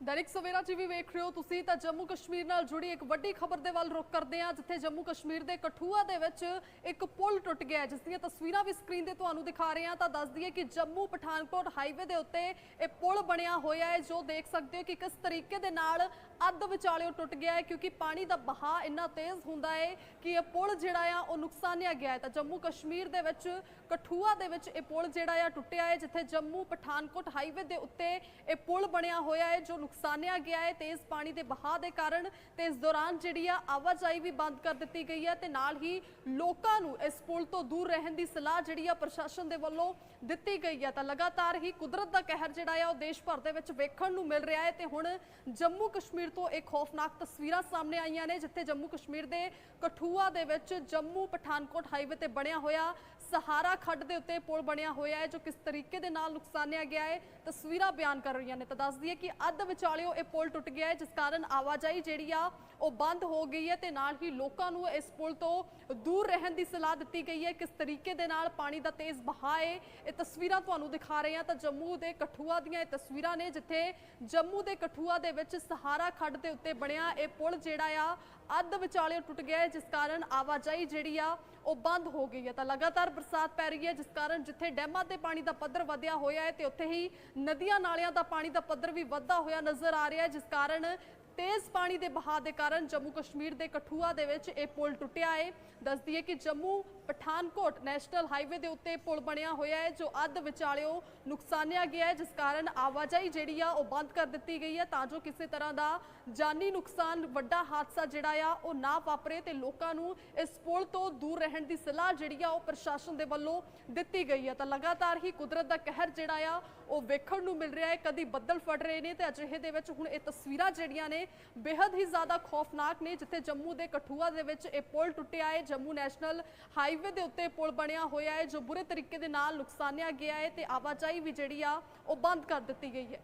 [SPEAKER 1] ਦੈਨਿਕ ਸਵੇਰਾ ਟੀਵੀ ਵੇਖ ਰਹੇ ਹੋ ਤੁਸੀਂ, ਤਾਂ ਜੰਮੂ ਕਸ਼ਮੀਰ ਨਾਲ ਜੁੜੀ ਇੱਕ ਵੱਡੀ ਖਬਰ ਦੇ ਵੱਲ ਰੁਖ ਕਰਦੇ ਹਾਂ, ਜਿੱਥੇ ਜੰਮੂ ਕਸ਼ਮੀਰ ਦੇ ਕਠੂਆ ਦੇ ਵਿੱਚ ਇੱਕ ਪੁਲ ਟੁੱਟ ਗਿਆ ਜਿਸ ਦੀਆਂ ਤਸਵੀਰਾਂ ਵੀ ਸਕਰੀਨ ਤੇ ਤੁਹਾਨੂੰ ਦਿਖਾ ਰਹੇ ਹਾਂ, ਤਾਂ ਦੱਸ ਦਈਏ ਕਿ ਜੰਮੂ ਪਠਾਨਕੋਟ ਹਾਈਵੇ ਦੇ ਉੱਤੇ ਇਹ ਪੁਲ ਬਣਿਆ ਹੋਇਆ ਹੈ, ਜੋ ਦੇਖ ਸਕਦੇ ਹੋ ਕਿ ਕਿਸ ਤਰੀਕੇ ਦੇ ਨਾਲ ਅੱਧ ਵਿਚਾਲਿਓ ਟੁੱਟ ਗਿਆ ਹੈ ਕਿਉਂਕਿ ਪਾਣੀ ਦਾ ਬਹਾਅ ਇੰਨਾ ਤੇਜ਼ ਹੁੰਦਾ ਹੈ ਕਿ ਇਹ ਪੁਲ ਜਿਹੜਾ ਆ, ਉਹ ਨੁਕਸਾਨਿਆ ਗਿਆ ਹੈ। ਤਾਂ ਜੰਮੂ ਕਸ਼ਮੀਰ ਦੇ ਵਿੱਚ, ਕਠੂਆ ਦੇ ਵਿੱਚ ਇਹ ਪੁਲ ਜਿਹੜਾ ਆ, ਟੁੱਟਿਆ ਹੈ, ਜਿੱਥੇ ਜੰਮੂ ਪਠਾਨਕੋਟ ਹਾਈਵੇ ਦੇ ਉੱਤੇ ਇਹ ਪੁਲ ਬਣਿਆ ਹੋਇਆ ਹੈ, ਜੋ ਨੁਕਸਾਨਿਆ ਗਿਆ ਹੈ ਤੇਜ਼ ਪਾਣੀ ਦੇ ਬਹਾਅ ਦੇ ਕਾਰਨ। ਤੇ ਇਸ ਦੌਰਾਨ ਜਿਹੜੀ ਆ, ਆਵਾਜਾਈ ਵੀ ਬੰਦ ਕਰ ਦਿੱਤੀ ਗਈ ਹੈ ਤੇ ਨਾਲ ਹੀ ਲੋਕਾਂ ਨੂੰ ਇਸ ਪੁਲ ਤੋਂ ਦੂਰ ਰਹਿਣ ਦੀ ਸਲਾਹ ਜਿਹੜੀ ਆ, ਪ੍ਰਸ਼ਾਸਨ ਦੇ ਵੱਲੋਂ ਦਿੱਤੀ ਗਈ ਹੈ। ਤਾਂ ਲਗਾਤਾਰ ਹੀ ਕੁਦਰਤ ਦਾ ਕਹਿਰ ਜਿਹੜਾ ਆ, ਉਹ ਦੇਸ਼ ਭਰ ਦੇ ਵਿੱਚ ਵੇਖਣ ਨੂੰ ਮਿਲ ਰਿਹਾ ਹੈ। ਤੇ ਹੁਣ ਜੰਮੂ ਕਸ਼ਮੀਰ ਤੋਂ ਇੱਕ ਖੌਫਨਾਕ ਤਸਵੀਰਾਂ ਸਾਹਮਣੇ ਆਈਆਂ ਨੇ, ਜਿੱਥੇ ਜੰਮੂ ਕਸ਼ਮੀਰ ਦੇ ਕਠੂਆ ਦੇ ਵਿੱਚ ਜੰਮੂ ਪਠਾਨਕੋਟ ਹਾਈਵੇ ਤੇ ਬਣਿਆ ਹੋਇਆ ਸਹਾਰਾ ਖੱਡ ਦੇ ਉੱਤੇ ਪੁਲ ਬਣਿਆ ਹੋਇਆ ਹੈ, ਜੋ ਕਿਸ ਤਰੀਕੇ ਦੇ ਨਾਲ ਨੁਕਸਾਨਿਆ ਗਿਆ ਹੈ, ਤਸਵੀਰਾਂ ਬਿਆਨ ਕਰ ਰਹੀਆਂ ਨੇ ਤਾਂ ਦੱਸਦੀ ਹੈ ਕਿ ਅੱਧ ਵਿਚਾਲਿਓ ਇਹ ਪੁਲ ਟੁੱਟ ਗਿਆ ਹੈ, ਜਿਸ ਕਾਰਨ ਆਵਾਜਾਈ ਜਿਹੜੀ ਆ, ਉਹ ਬੰਦ ਹੋ ਗਈ ਹੈ ਤੇ ਨਾਲ ਹੀ ਲੋਕਾਂ ਨੂੰ ਇਸ ਪੁਲ ਤੋਂ ਦੂਰ ਰਹਿਣ ਦੀ ਸਲਾਹ ਦਿੱਤੀ ਗਈ ਹੈ। ਕਿਸ ਤਰੀਕੇ ਦੇ ਨਾਲ ਪਾਣੀ ਦਾ ਤੇਜ਼ ਬਹਾਅ ਹੈ, ਇਹ ਤਸਵੀਰਾਂ ਤੁਹਾਨੂੰ ਦਿਖਾ ਰਹੇ ਹਾਂ ਤਾਂ ਜੰਮੂ ਦੇ ਕਠੂਆ ਦੀਆਂ ਇਹ ਤਸਵੀਰਾਂ ਨੇ, ਜਿੱਥੇ ਜੰਮੂ ਦੇ ਕਠੂਆ ਦੇ ਵਿੱਚ ਸਹਾਰਾ ਖੱਡ ਦੇ ਉੱਤੇ ਬਣਿਆ ਇਹ ਪੁਲ ਜਿਹੜਾ ਆ ਅੱਧ ਵਿਚਾਲਿਓ ਟੁੱਟ ਗਿਆ ਹੈ, ਜਿਸ ਕਾਰਨ ਆਵਾਜਾਈ ਜਿਹੜੀ ਆ, ਉਹ ਬੰਦ ਹੋ ਗਈ ਹੈ। ਤਾਂ ਲਗਾਤਾਰ ਬਰਸਾਤ ਪੈ ਰਹੀ ਹੈ, ਜਿਸ ਕਾਰਨ ਜਿੱਥੇ ਡੈਮਾਂ ਤੇ ਪਾਣੀ ਦਾ ਪੱਧਰ ਵਧਿਆ ਹੋਇਆ ਹੈ, ਤੇ ਉੱਥੇ ਹੀ ਨਦੀਆਂ ਨਾਲਿਆਂ ਦਾ ਪਾਣੀ ਦਾ ਪੱਧਰ ਵੀ ਵਧਦਾ ਹੋਇਆ ਨਜ਼ਰ ਆ ਰਿਹਾ ਹੈ, ਜਿਸ ਕਾਰਨ ਤੇਜ਼ ਪਾਣੀ ਦੇ ਬਹਾਅ ਦੇ ਕਾਰਨ ਜੰਮੂ ਕਸ਼ਮੀਰ ਦੇ ਕਠੂਆ ਦੇ ਵਿੱਚ ਇਹ ਪੁਲ ਟੁੱਟਿਆ ਹੈ। ਦੱਸਦੀ ਹੈ ਕਿ ਜੰਮੂ ਪਠਾਨਕੋਟ ਨੈਸ਼ਨਲ ਹਾਈਵੇ ਦੇ ਉੱਤੇ ਪੁਲ ਬਣਿਆ ਹੋਇਆ ਹੈ, ਜੋ ਅੱਧ ਵਿਚਾਲਿਓ ਨੁਕਸਾਨਿਆ ਗਿਆ ਹੈ, ਜਿਸ ਕਾਰਨ ਆਵਾਜਾਈ ਜਿਹੜੀ ਆ ਉਹ ਬੰਦ ਕਰ ਦਿੱਤੀ ਗਈ ਹੈ, ਤਾਂ ਜੋ ਕਿਸੇ ਤਰ੍ਹਾਂ ਦਾ ਜਾਨੀ ਨੁਕਸਾਨ ਵੱਡਾ ਹਾਦਸਾ ਜਿਹੜਾ ਆ ਉਹ ਨਾ ਵਾਪਰੇ ਤੇ ਲੋਕਾਂ ਨੂੰ ਇਸ ਪੁਲ ਤੋਂ ਦੂਰ ਰਹਿਣ ਦੀ ਸਲਾਹ ਜਿਹੜੀ ਆ ਉਹ ਪ੍ਰਸ਼ਾਸਨ ਦੇ ਵੱਲੋਂ ਦਿੱਤੀ ਗਈ ਹੈ। ਤਾਂ ਲਗਾਤਾਰ ਹੀ ਕੁਦਰਤ ਦਾ ਕਹਿਰ ਜਿਹੜਾ ਆ ਉਹ ਵੇਖਣ ਨੂੰ ਮਿਲ ਰਿਹਾ ਹੈ, ਕਦੀ ਬੱਦਲ ਫੜ ਰਹੇ ਨੇ ਤੇ ਅਜਿਹੇ ਦੇ ਵਿੱਚ ਹੁਣ ਇਹ ਤਸਵੀਰਾਂ ਜਿਹੜੀਆਂ ਨੇ ਬੇहद ਹੀ ਜ਼ਿਆਦਾ ਖੌਫਨਾਕ ਨੇ, ਜਿੱਥੇ ਜੰਮੂ ਦੇ ਕਠੂਆ ਦੇ ਵਿੱਚ ਇਹ ਪੁਲ ਟੁੱਟਿਆ ਹੈ, ਜੰਮੂ ਨੈਸ਼ਨਲ ਹਾਈਵੇ ਦੇ ਉੱਤੇ ਪੁਲ ਬਣਿਆ ਹੋਇਆ ਹੈ, ਜੋ ਬੁਰੇ ਤਰੀਕੇ ਦੇ ਨਾਲ ਨੁਕਸਾਨਿਆ ਗਿਆ ਹੈ ਤੇ ਆਵਾਜਾਈ ਵੀ ਜਿਹੜੀ ਆ, ਉਹ ਬੰਦ ਕਰ ਦਿੱਤੀ ਗਈ ਹੈ।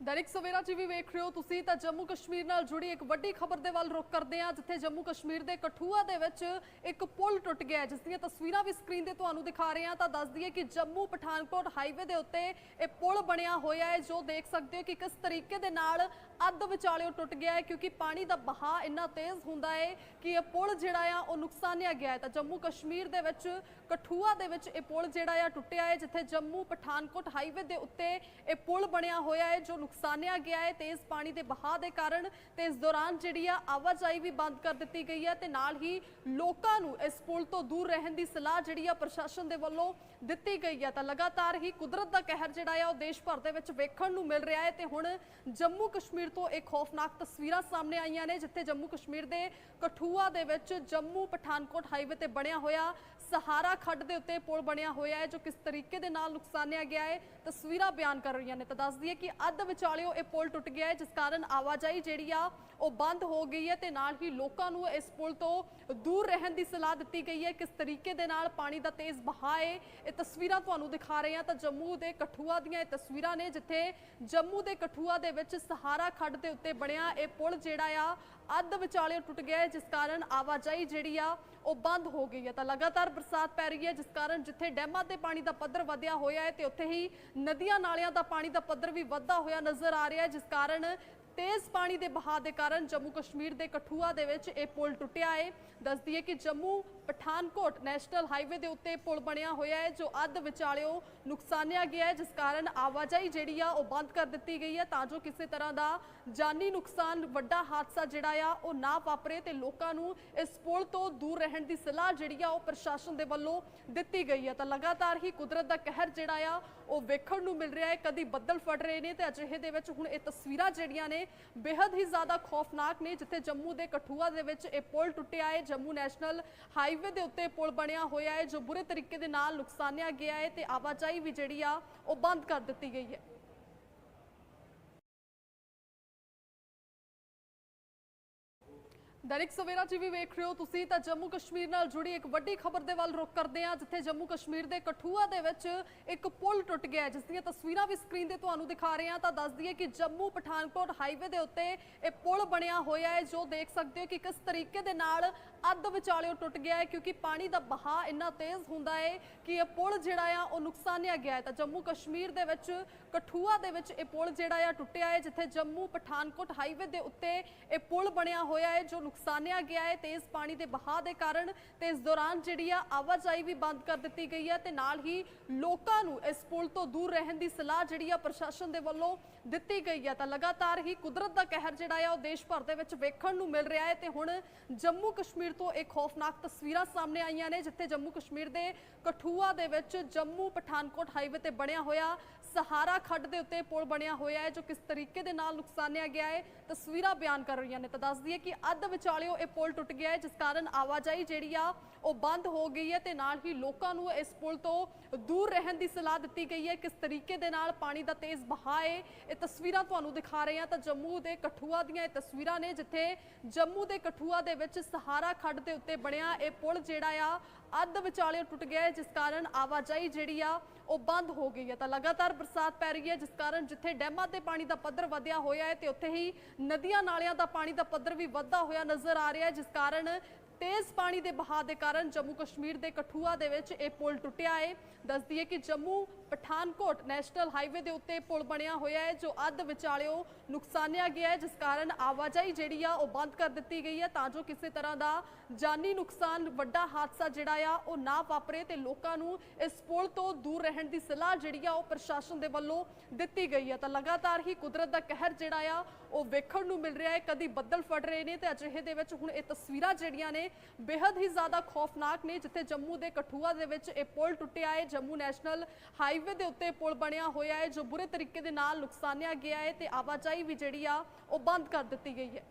[SPEAKER 1] ਦੈਨਿਕ ਸਵੇਰਾ ਟੀਵੀ ਵੇਖ ਰਹੇ ਹੋ ਤੁਸੀਂ, ਤਾਂ ਜੰਮੂ ਕਸ਼ਮੀਰ ਨਾਲ ਜੁੜੀ ਇੱਕ ਵੱਡੀ ਖਬਰ ਦੇ ਵੱਲ ਰੁਖ ਕਰਦੇ ਹਾਂ, ਜਿੱਥੇ ਜੰਮੂ ਕਸ਼ਮੀਰ ਦੇ ਕਠੂਆ ਦੇ ਵਿੱਚ ਇੱਕ ਪੁਲ ਟੁੱਟ ਗਿਆ ਜਿਸ ਦੀਆਂ ਤਸਵੀਰਾਂ ਵੀ ਸਕਰੀਨ ਤੇ ਤੁਹਾਨੂੰ ਦਿਖਾ ਰਹੇ ਹਾਂ, ਤਾਂ ਦੱਸ ਦਈਏ ਕਿ ਜੰਮੂ ਪਠਾਨਕੋਟ ਹਾਈਵੇ ਦੇ ਉੱਤੇ ਇਹ ਪੁਲ ਬਣਿਆ ਹੋਇਆ ਹੈ, ਜੋ ਦੇਖ ਸਕਦੇ ਹੋ ਕਿ ਕਿਸ ਤਰੀਕੇ ਦੇ ਨਾਲ ਅੱਧ ਵਿਚਾਲਿਓ ਟੁੱਟ ਗਿਆ ਹੈ ਕਿਉਂਕਿ ਪਾਣੀ ਦਾ ਬਹਾਅ ਇੰਨਾ ਤੇਜ਼ ਹੁੰਦਾ ਹੈ ਕਿ ਇਹ ਪੁਲ ਜਿਹੜਾ ਆ ਉਹ ਨੁਕਸਾਨਿਆ ਗਿਆ ਹੈ। ਤਾਂ ਜੰਮੂ ਕਸ਼ਮੀਰ ਦੇ ਵਿੱਚ, ਕਠੂਆ ਦੇ ਵਿੱਚ ਇਹ ਪੁਲ ਜਿਹੜਾ ਆ ਟੁੱਟਿਆ ਹੈ, ਜਿੱਥੇ ਜੰਮੂ ਪਠਾਨਕੋਟ ਹਾਈਵੇ ਦੇ ਉੱਤੇ ਇਹ ਪੁਲ ਬਣਿਆ ਹੋਇਆ ਹੈ, ਜੋ ਨੁਕਸਾਨਿਆ ਗਿਆ ਹੈ। ਤੇਜ਼ ਪਾਣੀ ਦੇ ਬਹਾਅ ਦੇ ਕਾਰਨ ਤੇ ਇਸ ਦੌਰਾਨ ਜਿਹੜੀ ਆ ਆਵਾਜਾਈ ਵੀ ਬੰਦ ਕਰ ਦਿੱਤੀ ਗਈ ਹੈ ਤੇ ਨਾਲ ਹੀ ਲੋਕਾਂ ਨੂੰ ਇਸ ਪੁਲ ਤੋਂ ਦੂਰ ਰਹਿਣ ਦੀ ਸਲਾਹ ਜਿਹੜੀ ਆ ਪ੍ਰਸ਼ਾਸਨ ਦੇ ਵੱਲੋਂ ਦਿੱਤੀ ਗਈ ਹੈ ਤਾਂ ਲਗਾਤਾਰ ਹੀ ਕੁਦਰਤ ਦਾ ਕਹਿਰ ਜਿਹੜਾ ਆ ਉਹ ਦੇਸ਼ ਭਰ ਦੇ ਵਿੱਚ ਵੇਖਣ ਨੂੰ ਮਿਲ ਰਿਹਾ ਹੈ ਤੇ ਹੁਣ ਜੰਮੂ ਕਸ਼ਮੀਰ ਤੋਂ ਇੱਕ ਖੌਫਨਾਕ ਤਸਵੀਰਾਂ ਸਾਹਮਣੇ ਆਈਆਂ ਨੇ, ਜਿੱਥੇ ਜੰਮੂ ਕਸ਼ਮੀਰ ਦੇ ਕਠੂਆ ਦੇ ਵਿੱਚ ਜੰਮੂ ਪਠਾਨਕੋਟ ਹਾਈਵੇ ਤੇ ਬਣਿਆ ਹੋਇਆ ਸਹਾਰਾ ਖੱਡ ਦੇ ਉੱਤੇ ਪੁਲ ਬਣਿਆ ਹੋਇਆ ਹੈ, ਜੋ ਕਿਸ ਤਰੀਕੇ ਦੇ ਨਾਲ ਨੁਕਸਾਨਿਆ ਗਿਆ ਹੈ ਤਸਵੀਰਾਂ ਬਿਆਨ ਕਰ ਰਹੀਆਂ ਨੇ ਤਾਂ ਦੱਸ ਦਈਏ ਕਿ ਅੱਧ ਵਿਚਾਲਿਓ ਇਹ ਪੁਲ ਟੁੱਟ ਗਿਆ ਹੈ, ਜਿਸ ਕਾਰਨ ਆਵਾਜਾਈ ਜਿਹੜੀ ਆ, ਉਹ ਬੰਦ ਹੋ ਗਈ ਹੈ ਤੇ ਨਾਲ ਹੀ ਲੋਕਾਂ ਨੂੰ ਇਸ ਪੁਲ ਤੋਂ ਦੂਰ ਰਹਿਣ ਦੀ ਸਲਾਹ ਦਿੱਤੀ ਗਈ ਹੈ। ਕਿਸ ਤਰੀਕੇ ਦੇ ਨਾਲ ਪਾਣੀ ਦਾ ਤੇਜ਼ ਵਹਾਅ ਹੈ, ਇਹ ਤਸਵੀਰਾਂ ਤੁਹਾਨੂੰ ਦਿਖਾ ਰਹੇ ਹਾਂ ਤਾਂ ਜੰਮੂ ਦੇ ਕਠੂਆ ਦੀਆਂ ਇਹ ਤਸਵੀਰਾਂ ਨੇ, ਜਿੱਥੇ ਜੰਮੂ ਦੇ ਕਠੂਆ ਦੇ ਵਿੱਚ ਸਹਾਰਾ ਖੱਡ ਦੇ ਉੱਤੇ ਬਣਿਆ ਇਹ ਪੁਲ ਜਿਹੜਾ ਆ ਅੱਧ ਵਿਚਾਲੇ ਟੁੱਟ ਗਿਆ ਹੈ, ਜਿਸ ਕਾਰਨ ਆਵਾਜਾਈ ਜਿਹੜੀ ਆ, ਉਹ ਬੰਦ ਹੋ ਗਈ ਹੈ। ਤਾਂ ਲਗਾਤਾਰ ਬਰਸਾਤ ਪੈ ਰਹੀ ਹੈ, ਜਿਸ ਕਾਰਨ ਜਿੱਥੇ ਡੈਮਾਂ ਤੇ ਪਾਣੀ ਦਾ ਪੱਧਰ ਵਧਿਆ ਹੋਇਆ ਹੈ, ਤੇ ਉੱਥੇ ਹੀ ਨਦੀਆਂ ਨਾਲਿਆਂ ਦਾ ਪਾਣੀ ਦਾ ਪੱਧਰ ਵੀ ਵਧਦਾ ਹੋਇਆ ਨਜ਼ਰ ਆ ਰਿਹਾ ਹੈ, ਜਿਸ ਕਾਰਨ ਤੇਜ਼ ਪਾਣੀ ਦੇ ਬਹਾਅ ਦੇ ਕਾਰਨ ਜੰਮੂ ਕਸ਼ਮੀਰ ਦੇ ਕਠੂਆ ਦੇ ਵਿੱਚ ਇਹ ਪੁਲ ਟੁੱਟਿਆ ਹੈ। ਦੱਸਦੀ ਹੈ ਕਿ ਜੰਮੂ ਪਠਾਨਕੋਟ ਨੈਸ਼ਨਲ ਹਾਈਵੇ ਦੇ ਉੱਤੇ ਪੁਲ ਬਣਿਆ ਹੋਇਆ ਹੈ, ਜੋ ਅੱਧ ਵਿਚਾਲਿਓ ਨੁਕਸਾਨਿਆ ਗਿਆ ਹੈ, ਜਿਸ ਕਾਰਨ ਆਵਾਜਾਈ ਜਿਹੜੀ ਆ, ਉਹ ਬੰਦ ਕਰ ਦਿੱਤੀ ਗਈ ਹੈ। ਤਾਂ ਜੋ ਕਿਸੇ ਤਰ੍ਹਾਂ ਦਾ ਜਾਨੀ ਨੁਕਸਾਨ, ਵੱਡਾ ਹਾਦਸਾ ਜਿਹੜਾ ਆ, ਉਹ ਨਾ ਵਾਪਰੇ ਤੇ ਲੋਕਾਂ ਨੂੰ ਇਸ ਪੁਲ ਤੋਂ ਦੂਰ ਰਹਿਣ ਦੀ ਸਲਾਹ ਜਿਹੜੀ ਆ, ਉਹ ਪ੍ਰਸ਼ਾਸਨ ਦੇ ਵੱਲੋਂ ਦਿੱਤੀ ਗਈ ਹੈ। ਤਾਂ ਲਗਾਤਾਰ ਹੀ ਕੁਦਰਤ ਦਾ ਕਹਿਰ ਜਿਹੜਾ ਆ, ਉਹ ਵੇਖਣ ਨੂੰ ਮਿਲ ਰਿਹਾ ਹੈ। ਕਦੀ ਬੱਦਲ ਫੜ ਰਹੇ ਨੇ ਤੇ ਅਜਿਹੇ ਦੇ ਵਿੱਚ ਹੁਣ ਇਹ ਤਸਵੀਰਾਂ ਜਿਹੜੀਆਂ ਨੇ ਬੇहद ਹੀ ਜ਼ਿਆਦਾ ਖੌਫਨਾਕ ਨੇ, ਜਿੱਥੇ ਜੰਮੂ ਦੇ ਕਠੂਆ ਦੇ ਵਿੱਚ ਇਹ ਪੁਲ ਟੁੱਟਿਆ ਹੈ। ਜੰਮੂ ਨੈਸ਼ਨਲ ਹਾਈ ਹਾਈਵੇ ਦੇ ਉੱਤੇ ਪੁਲ ਬਣਿਆ ਹੋਇਆ ਹੈ, ਜੋ ਬੁਰੇ ਤਰੀਕੇ ਦੇ ਨਾਲ ਨੁਕਸਾਨਿਆ ਗਿਆ ਹੈ ਤੇ ਆਵਾਜਾਈ ਵੀ ਜਿਹੜੀ ਆ, ਉਹ ਬੰਦ ਕਰ ਦਿੱਤੀ ਗਈ ਹੈ। ਦੈਨਿਕ ਸਵੇਰਾ ਟੀਵੀ ਵੇਖ ਰਹੇ ਹੋ ਤੁਸੀਂ ਤਾਂ ਜੰਮੂ ਕਸ਼ਮੀਰ ਨਾਲ ਜੁੜੀ ਇੱਕ ਵੱਡੀ ਖਬਰ ਦੇ ਵੱਲ ਰੁਖ ਕਰਦੇ ਹਾਂ, ਜਿੱਥੇ ਜੰਮੂ ਕਸ਼ਮੀਰ ਦੇ ਕਠੂਆ ਦੇ ਵਿੱਚ ਇੱਕ ਪੁਲ ਟੁੱਟ ਗਿਆ ਜਿਸ ਦੀਆਂ ਤਸਵੀਰਾਂ ਵੀ ਸਕਰੀਨ ਤੇ ਤੁਹਾਨੂੰ ਦਿਖਾ ਰਹੇ ਹਾਂ। ਤਾਂ ਦੱਸ ਦਈਏ ਕਿ ਜੰਮੂ ਪਠਾਨਕੋਟ ਹਾਈਵੇ ਦੇ ਉੱਤੇ ਇਹ ਪੁਲ ਬਣਿਆ ਹੋਇਆ ਹੈ, ਜੋ ਦੇਖ ਸਕਦੇ ਹੋ ਕਿ ਕਿਸ ਤਰੀਕੇ ਦੇ ਨਾਲ ਅੱਧ ਵਿਚਾਲਿਓ ਟੁੱਟ ਗਿਆ ਹੈ, ਕਿਉਂਕਿ ਪਾਣੀ ਦਾ ਬਹਾਅ ਇੰਨਾ ਤੇਜ਼ ਹੁੰਦਾ ਹੈ ਕਿ ਇਹ ਪੁਲ ਜਿਹੜਾ ਆ, ਉਹ ਨੁਕਸਾਨਿਆ ਗਿਆ ਹੈ। ਤਾਂ ਜੰਮੂ ਕਸ਼ਮੀਰ ਦੇ ਵਿੱਚ ਕਠੂਆ ਦੇ ਵਿੱਚ ਇਹ ਪੁਲ ਜਿਹੜਾ ਆ ਟੁੱਟਿਆ ਹੈ, ਜਿੱਥੇ ਜੰਮੂ ਪਠਾਨਕੋਟ ਹਾਈਵੇ ਦੇ ਉੱਤੇ ਇਹ ਪੁਲ ਬਣਿਆ ਹੋਇਆ ਹੈ, ਜੋ ਨੁਕਸਾਨਿਆ ਗਿਆ ਹੈ, ਤੇਜ਼ ਪਾਣੀ ਦੇ ਬਹਾਅ ਦੇ ਕਾਰਨ ਤੇ ਇਸ ਦੌਰਾਨ ਜਿਹੜੀ ਆ ਆਵਾਜਾਈ ਵੀ ਬੰਦ ਕਰ ਦਿੱਤੀ ਗਈ ਹੈ ਤੇ ਨਾਲ ਹੀ ਲੋਕਾਂ ਨੂੰ ਇਸ ਪੁਲ ਤੋਂ ਦੂਰ ਰਹਿਣ ਦੀ ਸਲਾਹ ਜਿਹੜੀ ਆ ਪ੍ਰਸ਼ਾਸਨ ਦੇ ਵੱਲੋਂ ਦਿੱਤੀ ਗਈ ਹੈ। ਤਾਂ ਲਗਾਤਾਰ ਹੀ ਕੁਦਰਤ ਦਾ ਕਹਿਰ ਜਿਹੜਾ ਆ ਉਹ ਦੇਸ਼ ਭਰ ਦੇ ਵਿੱਚ ਵੇਖਣ ਨੂੰ ਮਿਲ ਰਿਹਾ ਹੈ ਤੇ ਹੁਣ ਜੰਮੂ ਕਸ਼ਮੀਰ ਤੋਂ ਇੱਕ ਖੌਫਨਾਕ ਤਸਵੀਰਾਂ ਸਾਹਮਣੇ ਆਈਆਂ ਨੇ, ਜਿੱਥੇ ਜੰਮੂ ਕਸ਼ਮੀਰ ਦੇ ਕਠੂਆ ਦੇ ਵਿੱਚ ਜੰਮੂ ਪਠਾਨਕੋਟ ਹਾਈਵੇ ਤੇ ਬਣਿਆ ਹੋਇਆ ਸਹਾਰਾ ਖੱਡ ਦੇ ਉੱਤੇ ਪੁਲ ਬਣਿਆ ਹੋਇਆ ਹੈ, ਜੋ ਕਿਸ ਤਰੀਕੇ ਦੇ ਨਾਲ ਨੁਕਸਾਨਿਆ ਗਿਆ ਹੈ, ਤਸਵੀਰਾਂ ਬਿਆਨ ਕਰ ਰਹੀਆਂ ਨੇ ਤਾਂ ਦੱਸਦੀ ਹੈ ਕਿ ਅੱਧ ਵਿਚਾਲਿਓ ਇਹ ਪੁਲ ਟੁੱਟ ਗਿਆ ਹੈ, ਜਿਸ ਕਾਰਨ ਆਵਾਜਾਈ ਜਿਹੜੀ ਆ, ਉਹ ਬੰਦ ਹੋ ਗਈ ਹੈ ਤੇ ਨਾਲ ਹੀ ਲੋਕਾਂ ਨੂੰ ਇਸ ਪੁਲ ਤੋਂ ਦੂਰ ਰਹਿਣ ਦੀ ਸਲਾਹ ਦਿੱਤੀ ਗਈ ਹੈ। ਕਿਸ ਤਰੀਕੇ ਦੇ ਨਾਲ ਪਾਣੀ ਦਾ ਤੇਜ਼ ਬਹਾਅ ਹੈ, ਇਹ ਤਸਵੀਰਾਂ ਤੁਹਾਨੂੰ ਦਿਖਾ ਰਹੇ ਹਾਂ ਤਾਂ ਜੰਮੂ ਦੇ ਕਠੂਆ ਦੀਆਂ ਇਹ ਤਸਵੀਰਾਂ ਨੇ, ਜਿੱਥੇ ਜੰਮੂ ਦੇ ਕਠੂਆ ਦੇ ਵਿੱਚ ਸਹਾਰਾ ਖੱਡ ਦੇ ਉੱਤੇ ਬਣਿਆ ਇਹ ਪੁਲ ਜਿਹੜਾ ਆ ਅੱਧ ਵਿਚਾਲੇ ਟੁੱਟ ਗਿਆ ਹੈ, ਜਿਸ ਕਾਰਨ ਆਵਾਜਾਈ ਜਿਹੜੀ ਆ ਉਹ ਬੰਦ ਹੋ ਗਈ ਹੈ। ਤਾਂ ਲਗਾਤਾਰ ਬਰਸਾਤ ਪੈ ਰਹੀ ਹੈ, ਜਿਸ ਕਾਰਨ ਜਿੱਥੇ ਡੈਮਾਂ ਤੇ ਪਾਣੀ ਦਾ ਪੱਧਰ ਵਧਿਆ ਹੋਇਆ ਹੈ ਤੇ ਉੱਥੇ ਹੀ ਨਦੀਆਂ ਨਾਲਿਆਂ ਦਾ ਪਾਣੀ ਦਾ ਪੱਧਰ ਵੀ ਵਧਦਾ ਹੋਇਆ ਨਜ਼ਰ ਆ ਰਿਹਾ ਹੈ, ਜਿਸ ਕਾਰਨ ਤੇਜ਼ ਪਾਣੀ ਦੇ ਬਹਾਅ ਦੇ ਕਾਰਨ ਜੰਮੂ ਕਸ਼ਮੀਰ ਦੇ ਕਠੂਆ ਦੇ ਵਿੱਚ ਇਹ ਪੁਲ ਟੁੱਟਿਆ ਹੈ। ਦੱਸਦੀ ਹੈ ਕਿ ਜੰਮੂ ਪਠਾਨਕੋਟ ਨੈਸ਼ਨਲ ਹਾਈਵੇ ਦੇ ਉੱਤੇ ਪੁਲ ਬਣਿਆ ਹੋਇਆ ਹੈ, ਜੋ ਅੱਧ ਵਿਚਾਲਿਓ ਨੁਕਸਾਨਿਆ ਗਿਆ ਹੈ, ਜਿਸ ਕਾਰਨ ਆਵਾਜਾਈ ਜਿਹੜੀ ਆ ਉਹ ਬੰਦ ਕਰ ਦਿੱਤੀ ਗਈ ਹੈ, ਤਾਂ ਜੋ ਕਿਸੇ ਤਰ੍ਹਾਂ ਦਾ ਜਾਨੀ ਨੁਕਸਾਨ ਵੱਡਾ ਹਾਦਸਾ ਜਿਹੜਾ ਆ ਉਹ ਨਾ ਵਾਪਰੇ ਤੇ ਲੋਕਾਂ ਨੂੰ ਇਸ ਪੁਲ ਤੋਂ ਦੂਰ ਰਹਿਣ ਦੀ ਸਲਾਹ ਜਿਹੜੀ ਆ ਉਹ ਪ੍ਰਸ਼ਾਸਨ ਦੇ ਵੱਲੋਂ ਦਿੱਤੀ ਗਈ ਹੈ। ਤਾਂ ਲਗਾਤਾਰ ਹੀ ਕੁਦਰਤ ਦਾ ਕਹਿਰ ਜਿਹੜਾ ਆ ਉਹ ਵੇਖਣ ਨੂੰ ਮਿਲ ਰਿਹਾ ਹੈ, ਕਦੀ ਬੱਦਲ ਫੜ ਰਹੇ ਨੇ ਤੇ ਅਜਿਹੇ ਦੇ ਵਿੱਚ ਹੁਣ ਇਹ ਤਸਵੀਰਾਂ ਜਿਹੜੀਆਂ ਨੇ ਬੇहद ਹੀ ਜ਼ਿਆਦਾ ਖੌਫਨਾਕ ਨੇ, ਜਿੱਥੇ ਜੰਮੂ ਦੇ ਕਠੂਆ ਦੇ ਵਿੱਚ ਇਹ ਪੁਲ ਟੁੱਟਿਆ ਹੈ, ਜੰਮੂ ਨੈਸ਼ਨਲ ਹਾਈਵੇ ਦੇ ਉੱਤੇ ਪੁਲ ਬਣਿਆ ਹੋਇਆ ਹੈ, ਜੋ ਬੁਰੇ ਤਰੀਕੇ ਦੇ ਨਾਲ ਨੁਕਸਾਨਿਆ ਗਿਆ ਹੈ ਤੇ ਆਵਾਜਾਈ ਵੀ ਜਿਹੜੀ ਆ, ਉਹ ਬੰਦ ਕਰ ਦਿੱਤੀ ਗਈ ਹੈ।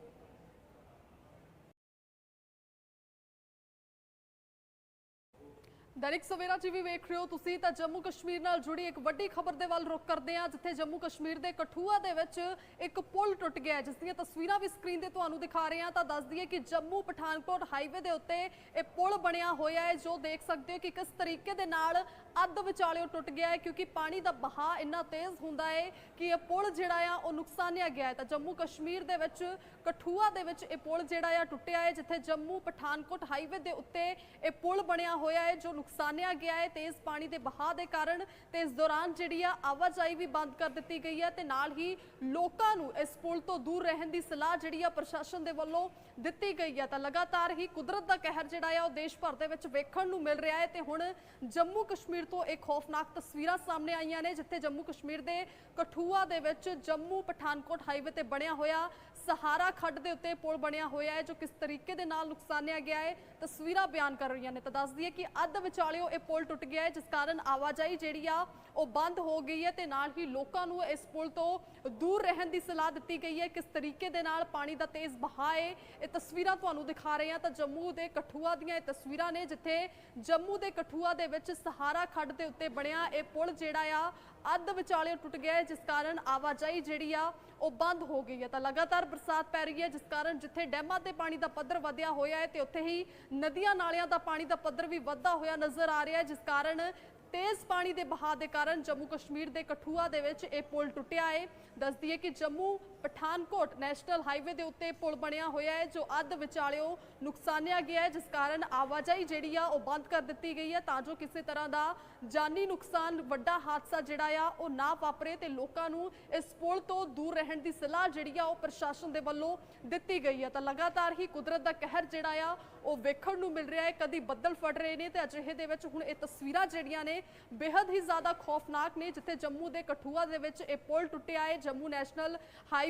[SPEAKER 1] ਦੈਨਿਕ ਸਵੇਰਾ ਟੀਵੀ ਵੇਖ ਰਹੇ ਹੋ ਤੁਸੀਂ, ਤਾਂ ਜੰਮੂ ਕਸ਼ਮੀਰ ਨਾਲ ਜੁੜੀ ਇੱਕ ਵੱਡੀ ਖਬਰ ਦੇ ਵੱਲ ਰੁਖ ਕਰਦੇ ਹਾਂ, ਜਿੱਥੇ ਜੰਮੂ ਕਸ਼ਮੀਰ ਦੇ ਕਠੂਆ ਦੇ ਵਿੱਚ ਇੱਕ ਪੁਲ ਟੁੱਟ ਗਿਆ ਜਿਸ ਦੀਆਂ ਤਸਵੀਰਾਂ ਵੀ ਸਕਰੀਨ ਤੇ ਤੁਹਾਨੂੰ ਦਿਖਾ ਰਹੇ ਹਾਂ, ਤਾਂ ਦੱਸ ਦਈਏ ਕਿ ਜੰਮੂ ਪਠਾਨਕੋਟ ਹਾਈਵੇ ਦੇ ਉੱਤੇ ਇਹ ਪੁਲ ਬਣਿਆ ਹੋਇਆ ਹੈ, ਜੋ ਦੇਖ ਸਕਦੇ ਹੋ ਕਿ ਕਿਸ ਤਰੀਕੇ ਦੇ ਨਾਲ ਅੱਧ ਵਿਚਾਲਿਓ ਟੁੱਟ ਗਿਆ ਹੈ ਕਿਉਂਕਿ ਪਾਣੀ ਦਾ ਵਹਾਅ ਇੰਨਾ ਤੇਜ਼ ਹੁੰਦਾ ਹੈ ਕਿ ਇਹ ਪੁਲ ਜਿਹੜਾ ਆ, ਉਹ ਨੁਕਸਾਨਿਆ ਗਿਆ ਹੈ। ਤਾਂ ਜੰਮੂ ਕਸ਼ਮੀਰ ਦੇ ਵਿੱਚ, ਕਠੂਆ ਦੇ ਵਿੱਚ ਇਹ ਪੁਲ ਜਿਹੜਾ ਆ, ਟੁੱਟਿਆ ਹੈ, ਜਿੱਥੇ ਜੰਮੂ ਪਠਾਨਕੋਟ ਹਾਈਵੇ ਦੇ ਉੱਤੇ ਇਹ ਪੁਲ ਬਣਿਆ ਹੋਇਆ ਹੈ, ਜੋ ਨੁਕਸਾਨਿਆ ਗਿਆ ਹੈ ਤੇਜ਼ ਪਾਣੀ ਦੇ ਵਹਾਅ ਦੇ ਕਾਰਨ। ਤੇ ਇਸ ਦੌਰਾਨ ਜਿਹੜੀ ਆ, ਆਵਾਜਾਈ ਵੀ ਬੰਦ ਕਰ ਦਿੱਤੀ ਗਈ ਹੈ ਤੇ ਨਾਲ ਹੀ ਲੋਕਾਂ ਨੂੰ ਇਸ ਪੁਲ ਤੋਂ ਦੂਰ ਰਹਿਣ ਦੀ ਸਲਾਹ ਜਿਹੜੀ ਆ, ਪ੍ਰਸ਼ਾਸਨ ਦੇ ਵੱਲੋਂ ਦਿੱਤੀ ਗਈ ਹੈ। ਤਾਂ ਲਗਾਤਾਰ ਹੀ ਕੁਦਰਤ ਦਾ ਕਹਿਰ ਜਿਹੜਾ ਆ, ਉਹ ਦੇਸ਼ ਭਰ ਦੇ ਵਿੱਚ ਵੇਖਣ ਨੂੰ ਮਿਲ ਰਿਹਾ ਹੈ। ਤੇ ਹੁਣ ਜੰਮੂ ਕਸ਼ਮੀਰ ਤੋਂ ਇੱਕ ਖੌਫਨਾਕ ਤਸਵੀਰਾਂ ਸਾਹਮਣੇ ਆਈਆਂ ਨੇ, ਜਿੱਥੇ ਜੰਮੂ ਕਸ਼ਮੀਰ ਦੇ ਕਠੂਆ ਦੇ ਵਿੱਚ ਜੰਮੂ ਪਠਾਨਕੋਟ ਹਾਈਵੇ ਤੇ ਬਣਿਆ ਹੋਇਆ ਸਹਾਰਾ ਖੱਡ ਦੇ ਉੱਤੇ ਪੁਲ ਬਣਿਆ ਹੋਇਆ ਹੈ, ਜੋ ਕਿਸ ਤਰੀਕੇ ਦੇ ਨਾਲ ਨੁਕਸਾਨਿਆ ਗਿਆ ਹੈ, ਤਸਵੀਰਾਂ ਬਿਆਨ ਕਰ ਰਹੀਆਂ ਨੇ। ਤਾਂ ਦੱਸ ਦਈਏ ਕਿ ਅੱਧ ਵਿਚਾਲਿਓ ਇਹ ਪੁਲ ਟੁੱਟ ਗਿਆ ਹੈ, ਜਿਸ ਕਾਰਨ ਆਵਾਜਾਈ ਜਿਹੜੀ ਆ, ਉਹ ਬੰਦ ਹੋ ਗਈ ਹੈ ਤੇ ਨਾਲ ਹੀ ਲੋਕਾਂ ਨੂੰ ਇਸ ਪੁਲ ਤੋਂ ਦੂਰ ਰਹਿਣ ਦੀ ਸਲਾਹ ਦਿੱਤੀ ਗਈ ਹੈ। ਕਿਸ ਤਰੀਕੇ ਦੇ ਨਾਲ ਪਾਣੀ ਦਾ ਤੇਜ਼ ਵਹਾਅ ਹੈ, ਇਹ ਤਸਵੀਰਾਂ ਤੁਹਾਨੂੰ ਦਿਖਾ ਰਹੇ ਹਾਂ। ਤਾਂ ਜੰਮੂ ਦੇ ਕਠੂਆ ਦੀਆਂ ਇਹ ਤਸਵੀਰਾਂ ਨੇ, ਜਿੱਥੇ ਜੰਮੂ ਦੇ ਕਠੂਆ ਦੇ ਵਿੱਚ ਸਹਾਰਾ ਖੱਡ ਦੇ ਉੱਤੇ ਬਣਿਆ ਇਹ ਪੁਲ ਜਿਹੜਾ ਆ ਅੱਧ ਵਿਚਾਲੇ ਟੁੱਟ ਗਿਆ ਹੈ, ਜਿਸ ਕਾਰਨ ਆਵਾਜਾਈ ਜਿਹੜੀ ਆ, ਉਹ ਬੰਦ ਹੋ ਗਈ ਹੈ। ਤਾਂ ਲਗਾਤਾਰ ਬਰਸਾਤ ਪੈ ਰਹੀ ਹੈ, ਜਿਸ ਕਾਰਨ ਜਿੱਥੇ ਡੈਮਾਂ ਤੇ ਪਾਣੀ ਦਾ ਪੱਧਰ ਵਧਿਆ ਹੋਇਆ ਹੈ, ਤੇ ਉੱਥੇ ਹੀ ਨਦੀਆਂ ਨਾਲਿਆਂ ਦਾ ਪਾਣੀ ਦਾ ਪੱਧਰ ਵੀ ਵਧਦਾ ਹੋਇਆ ਨਜ਼ਰ ਆ ਰਿਹਾ ਹੈ, ਜਿਸ ਕਾਰਨ ਤੇਜ਼ ਪਾਣੀ ਦੇ ਬਹਾਅ ਦੇ ਕਾਰਨ ਜੰਮੂ ਕਸ਼ਮੀਰ ਦੇ ਕਠੂਆ ਦੇ ਵਿੱਚ ਇਹ ਪੁਲ ਟੁੱਟਿਆ ਹੈ। ਦੱਸਦੀ ਹੈ ਕਿ ਜੰਮੂ ਪਠਾਨਕੋਟ ਨੈਸ਼ਨਲ ਹਾਈਵੇ ਦੇ ਉੱਤੇ ਪੁਲ ਬਣਿਆ ਹੋਇਆ ਹੈ, ਜੋ ਅੱਧ ਵਿਚਾਲਿਓ ਨੁਕਸਾਨਿਆ ਗਿਆ ਹੈ, ਜਿਸ ਕਾਰਨ ਆਵਾਜਾਈ ਜਿਹੜੀ ਆ, ਉਹ ਬੰਦ ਕਰ ਦਿੱਤੀ ਗਈ ਹੈ। ਤਾਂ ਜੋ ਕਿਸੇ ਤਰ੍ਹਾਂ ਦਾ ਜਾਨੀ ਨੁਕਸਾਨ ਵੱਡਾ ਹਾਦਸਾ ਜਿਹੜਾ ਆ, ਉਹ ਨਾ ਵਾਪਰੇ ਤੇ ਲੋਕਾਂ ਨੂੰ ਇਸ ਪੁਲ ਤੋਂ ਦੂਰ ਰਹਿਣ ਦੀ ਸਲਾਹ ਜਿਹੜੀ ਆ, ਉਹ ਪ੍ਰਸ਼ਾਸਨ ਦੇ ਵੱਲੋਂ ਦਿੱਤੀ ਗਈ ਹੈ। ਤਾਂ ਲਗਾਤਾਰ ਹੀ ਕੁਦਰਤ ਦਾ ਕਹਿਰ ਜਿਹੜਾ ਆ, ਉਹ ਵੇਖਣ ਨੂੰ ਮਿਲ ਰਿਹਾ ਹੈ। ਕਦੀ ਬੱਦਲ ਫੜ ਰਹੇ ਨੇ ਤੇ ਅਜਿਹੇ ਦੇ ਵਿੱਚ ਹੁਣ ਇਹ ਤਸਵੀਰਾਂ ਜਿਹੜੀਆਂ ਨੇ ਬੇहद ਹੀ ਜ਼ਿਆਦਾ ਖੌਫਨਾਕ ਨੇ, ਜਿੱਥੇ ਜੰਮੂ ਦੇ ਕਠੂਆ ਦੇ ਵਿੱਚ ਇਹ ਪੁਲ ਟੁੱਟਿਆ ਹੈ। ਜੰਮੂ ਨੈਸ਼ਨਲ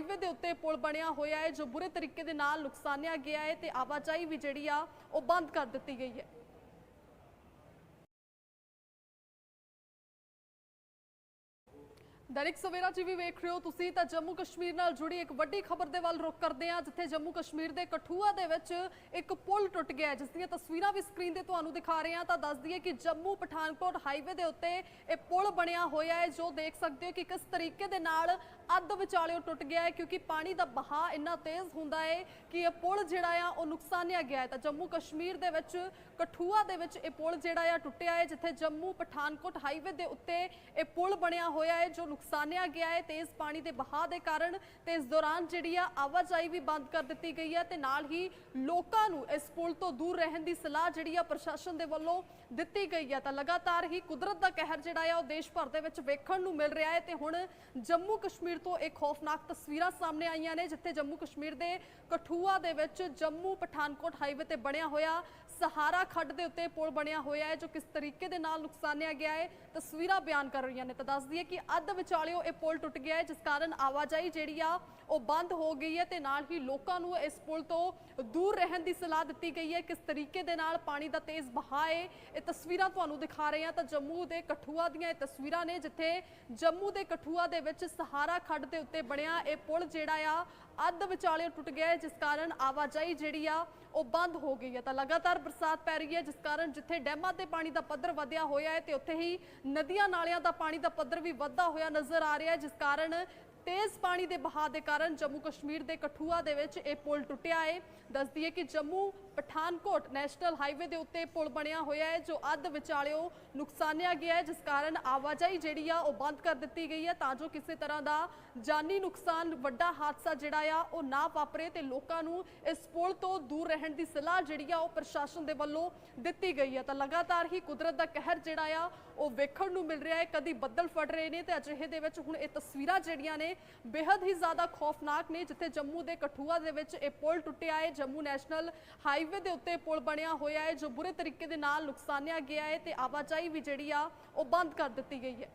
[SPEAKER 1] ਹਾਈਵੇ ਦੇ ਉੱਤੇ ਪੁਲ ਬਣਿਆ ਹੋਇਆ ਹੈ, ਜੋ ਬੁਰੇ ਤਰੀਕੇ ਦੇ ਨਾਲ ਨੁਕਸਾਨਿਆ ਗਿਆ ਹੈ ਤੇ ਆਵਾਜਾਈ ਵੀ ਜਿਹੜੀ ਆ, ਉਹ ਬੰਦ ਕਰ ਦਿੱਤੀ ਗਈ ਹੈ। ਦੈਨਿਕ ਸਵੇਰਾ ਟੀਵੀ ਵੇਖ ਰਹੇ ਹੋ ਤੁਸੀਂ ਤਾਂ ਜੰਮੂ ਕਸ਼ਮੀਰ ਨਾਲ ਜੁੜੀ ਇੱਕ ਵੱਡੀ ਖਬਰ ਦੇ ਵੱਲ ਰੁਖ ਕਰਦੇ ਹਾਂ, ਜਿੱਥੇ ਜੰਮੂ ਕਸ਼ਮੀਰ ਦੇ ਕਠੂਆ ਦੇ ਵਿੱਚ ਇੱਕ ਪੁਲ ਟੁੱਟ ਗਿਆ ਜਿਸ ਦੀਆਂ ਤਸਵੀਰਾਂ ਵੀ ਸਕਰੀਨ ਤੇ ਤੁਹਾਨੂੰ ਦਿਖਾ ਰਹੇ ਹਾਂ ਤਾਂ ਦੱਸ ਦਈਏ ਕਿ ਜੰਮੂ ਪਠਾਨਕੋਟ ਹਾਈਵੇ ਦੇ ਉੱਤੇ ਇਹ ਪੁਲ ਬਣਿਆ ਹੋਇਆ ਹੈ, ਜੋ ਦੇਖ ਸਕਦੇ ਹੋ ਕਿ ਕਿਸ ਤਰੀਕੇ ਦੇ ਨਾਲ ਅੱਧ ਵਿਚਾਲਿਓ ਟੁੱਟ ਗਿਆ ਹੈ ਕਿਉਂਕਿ ਪਾਣੀ ਦਾ ਬਹਾਅ ਇੰਨਾ ਤੇਜ਼ ਹੁੰਦਾ ਹੈ ਕਿ ਇਹ ਪੁਲ ਜਿਹੜਾ ਆ, ਉਹ ਨੁਕਸਾਨਿਆ ਗਿਆ ਹੈ। ਤਾਂ ਜੰਮੂ ਕਸ਼ਮੀਰ ਦੇ ਵਿੱਚ, ਕਠੂਆ ਦੇ ਵਿੱਚ ਇਹ ਪੁਲ ਜਿਹੜਾ ਆ ਟੁੱਟਿਆ ਹੈ, ਜਿੱਥੇ ਜੰਮੂ ਪਠਾਨਕੋਟ ਹਾਈਵੇ ਦੇ ਉੱਤੇ ਇਹ ਪੁਲ ਬਣਿਆ ਹੋਇਆ ਹੈ, ਜੋ ਨੁਕਸਾਨਿਆ ਗਿਆ ਹੈ। ਤੇਜ਼ ਪਾਣੀ ਦੇ ਬਹਾਅ ਦੇ ਕਾਰਨ ਤੇ ਇਸ ਦੌਰਾਨ ਜਿਹੜੀ ਆ, ਆਵਾਜਾਈ ਵੀ ਬੰਦ ਕਰ ਦਿੱਤੀ ਗਈ ਹੈ ਤੇ ਨਾਲ ਹੀ ਲੋਕਾਂ ਨੂੰ ਇਸ ਪੁਲ ਤੋਂ ਦੂਰ ਰਹਿਣ ਦੀ ਸਲਾਹ ਜਿਹੜੀ ਆ, ਪ੍ਰਸ਼ਾਸਨ ਦੇ ਵੱਲੋਂ ਦਿੱਤੀ ਗਈ ਹੈ। ਤਾਂ ਲਗਾਤਾਰ ਹੀ ਕੁਦਰਤ ਦਾ ਕਹਿਰ ਜਿਹੜਾ ਆ, ਉਹ ਦੇਸ਼ ਭਰ ਦੇ ਵਿੱਚ ਵੇਖਣ ਨੂੰ ਮਿਲ ਰਿਹਾ ਹੈ। ਤੇ ਹੁਣ ਜੰਮੂ ਕਸ਼ਮੀਰ ਤੋਂ ਇਹ ਖੌਫਨਾਕ ਤਸਵੀਰਾਂ ਸਾਹਮਣੇ ਆਈਆਂ ਨੇ, ਜਿੱਥੇ ਜੰਮੂ ਕਸ਼ਮੀਰ ਦੇ ਕਠੂਆ ਦੇ ਵਿੱਚ ਜੰਮੂ ਪਠਾਨਕੋਟ ਹਾਈਵੇ ਤੇ ਬਣਿਆ ਹੋਇਆ ਸਹਾਰਾ ਖੱਡ ਦੇ ਉੱਤੇ ਪੁਲ ਬਣਿਆ ਹੋਇਆ ਹੈ, ਜੋ ਕਿਸ ਤਰੀਕੇ ਦੇ ਨਾਲ ਨੁਕਸਾਨਿਆ ਗਿਆ ਹੈ, ਤਸਵੀਰਾਂ ਬਿਆਨ ਕਰ ਰਹੀਆਂ ਨੇ। ਤਾਂ ਦੱਸ ਦਈਏ ਕਿ ਅੱਧ ਵਿਚਾਲਿਓ ਇਹ ਪੁਲ ਟੁੱਟ ਗਿਆ ਹੈ, ਜਿਸ ਕਾਰਨ ਆਵਾਜਾਈ ਜਿਹੜੀ ਆ, ਉਹ ਬੰਦ ਹੋ ਗਈ ਹੈ ਤੇ ਨਾਲ ਹੀ ਲੋਕਾਂ ਨੂੰ ਇਸ ਪੁਲ ਤੋਂ ਦੂਰ ਰਹਿਣ ਦੀ ਸਲਾਹ ਦਿੱਤੀ ਗਈ ਹੈ। ਕਿਸ ਤਰੀਕੇ ਦੇ ਨਾਲ ਪਾਣੀ ਦਾ ਤੇਜ਼ ਵਹਾਅ ਹੈ, ਇਹ ਤਸਵੀਰਾਂ ਤੁਹਾਨੂੰ ਦਿਖਾ ਰਹੇ ਹਾਂ। ਤਾਂ ਜੰਮੂ ਦੇ ਕਠੂਆ ਦੀਆਂ ਇਹ ਤਸਵੀਰਾਂ ਨੇ, ਜਿੱਥੇ ਜੰਮੂ ਦੇ ਕਠੂਆ ਦੇ ਵਿੱਚ ਸਹਾਰਾ ਖੱਡ ਦੇ ਉੱਤੇ ਬਣਿਆ ਇਹ ਪੁਲ ਜਿਹੜਾ ਆ ਅੱਧ ਵਿਚਾਲੇ ਟੁੱਟ ਗਿਆ ਹੈ, ਜਿਸ ਕਾਰਨ ਆਵਾਜਾਈ ਜਿਹੜੀ ਆ, ਉਹ ਬੰਦ ਹੋ ਗਈ ਹੈ। ਤਾਂ ਲਗਾਤਾਰ ਬਰਸਾਤ ਪੈ ਰਹੀ ਹੈ, ਜਿਸ ਕਾਰਨ ਜਿੱਥੇ ਡੈਮਾਂ ਤੇ ਪਾਣੀ ਦਾ ਪੱਧਰ ਵਧਿਆ ਹੋਇਆ ਹੈ, ਤੇ ਉੱਥੇ ਹੀ ਨਦੀਆਂ ਨਾਲਿਆਂ ਦਾ ਪਾਣੀ ਦਾ ਪੱਧਰ ਵੀ ਵਧਦਾ ਹੋਇਆ ਨਜ਼ਰ ਆ ਰਿਹਾ ਹੈ, ਜਿਸ ਕਾਰਨ ਤੇਜ਼ ਪਾਣੀ ਦੇ ਬਹਾਅ ਦੇ ਕਾਰਨ ਜੰਮੂ ਕਸ਼ਮੀਰ ਦੇ ਕਠੂਆ ਦੇ ਵਿੱਚ ਇਹ ਪੁਲ ਟੁੱਟਿਆ ਹੈ। ਦੱਸਦੀ ਹੈ ਕਿ ਜੰਮੂ ਪਠਾਨਕੋਟ ਨੈਸ਼ਨਲ ਹਾਈਵੇ ਦੇ ਉੱਤੇ ਪੁਲ ਬਣਿਆ ਹੋਇਆ ਹੈ, ਜੋ ਅੱਧ ਵਿਚਾਲਿਓ ਨੁਕਸਾਨਿਆ ਗਿਆ ਹੈ, ਜਿਸ ਕਾਰਨ ਆਵਾਜਾਈ ਜਿਹੜੀ ਆ, ਉਹ ਬੰਦ ਕਰ ਦਿੱਤੀ ਗਈ ਹੈ। ਤਾਂ ਜੋ ਕਿਸੇ ਤਰ੍ਹਾਂ ਦਾ ਜਾਨੀ ਨੁਕਸਾਨ, ਵੱਡਾ ਹਾਦਸਾ ਜਿਹੜਾ ਆ, ਉਹ ਨਾ ਵਾਪਰੇ ਤੇ ਲੋਕਾਂ ਨੂੰ ਇਸ ਪੁਲ ਤੋਂ ਦੂਰ ਰਹਿਣ ਦੀ ਸਲਾਹ ਜਿਹੜੀ ਆ, ਉਹ ਪ੍ਰਸ਼ਾਸਨ ਦੇ ਵੱਲੋਂ ਦਿੱਤੀ ਗਈ ਹੈ। ਤਾਂ ਲਗਾਤਾਰ ਹੀ ਕੁਦਰਤ ਦਾ ਕਹਿਰ ਜਿਹੜਾ ਆ, ਉਹ ਵੇਖਣ ਨੂੰ ਮਿਲ ਰਿਹਾ ਹੈ। ਕਦੀ ਬੱਦਲ ਫੜ ਰਹੇ ਨੇ ਤੇ ਅਜਿਹੇ ਦੇ ਵਿੱਚ ਹੁਣ ਇਹ ਤਸਵੀਰਾਂ ਜਿਹੜੀਆਂ ਨੇ ਬੇहद ਹੀ ਜ਼ਿਆਦਾ ਖੌਫਨਾਕ ਨੇ, ਜਿੱਥੇ ਜੰਮੂ ਦੇ ਕਠੂਆ ਦੇ ਵਿੱਚ ਇਹ ਪੁਲ ਟੁੱਟਿਆ ਹੈ। ਜੰਮੂ ਨੈਸ਼ਨਲ ਹਾਈਵੇ ਦੇ ਉੱਤੇ ਪੁਲ ਬਣਿਆ ਹੋਇਆ ਹੈ, ਜੋ ਬੁਰੇ ਤਰੀਕੇ ਦੇ ਨਾਲ ਨੁਕਸਾਨਿਆ ਗਿਆ ਹੈ ਤੇ ਆਵਾਜਾਈ ਵੀ ਜਿਹੜੀ ਆ, ਉਹ ਬੰਦ ਕਰ ਦਿੱਤੀ ਗਈ ਹੈ।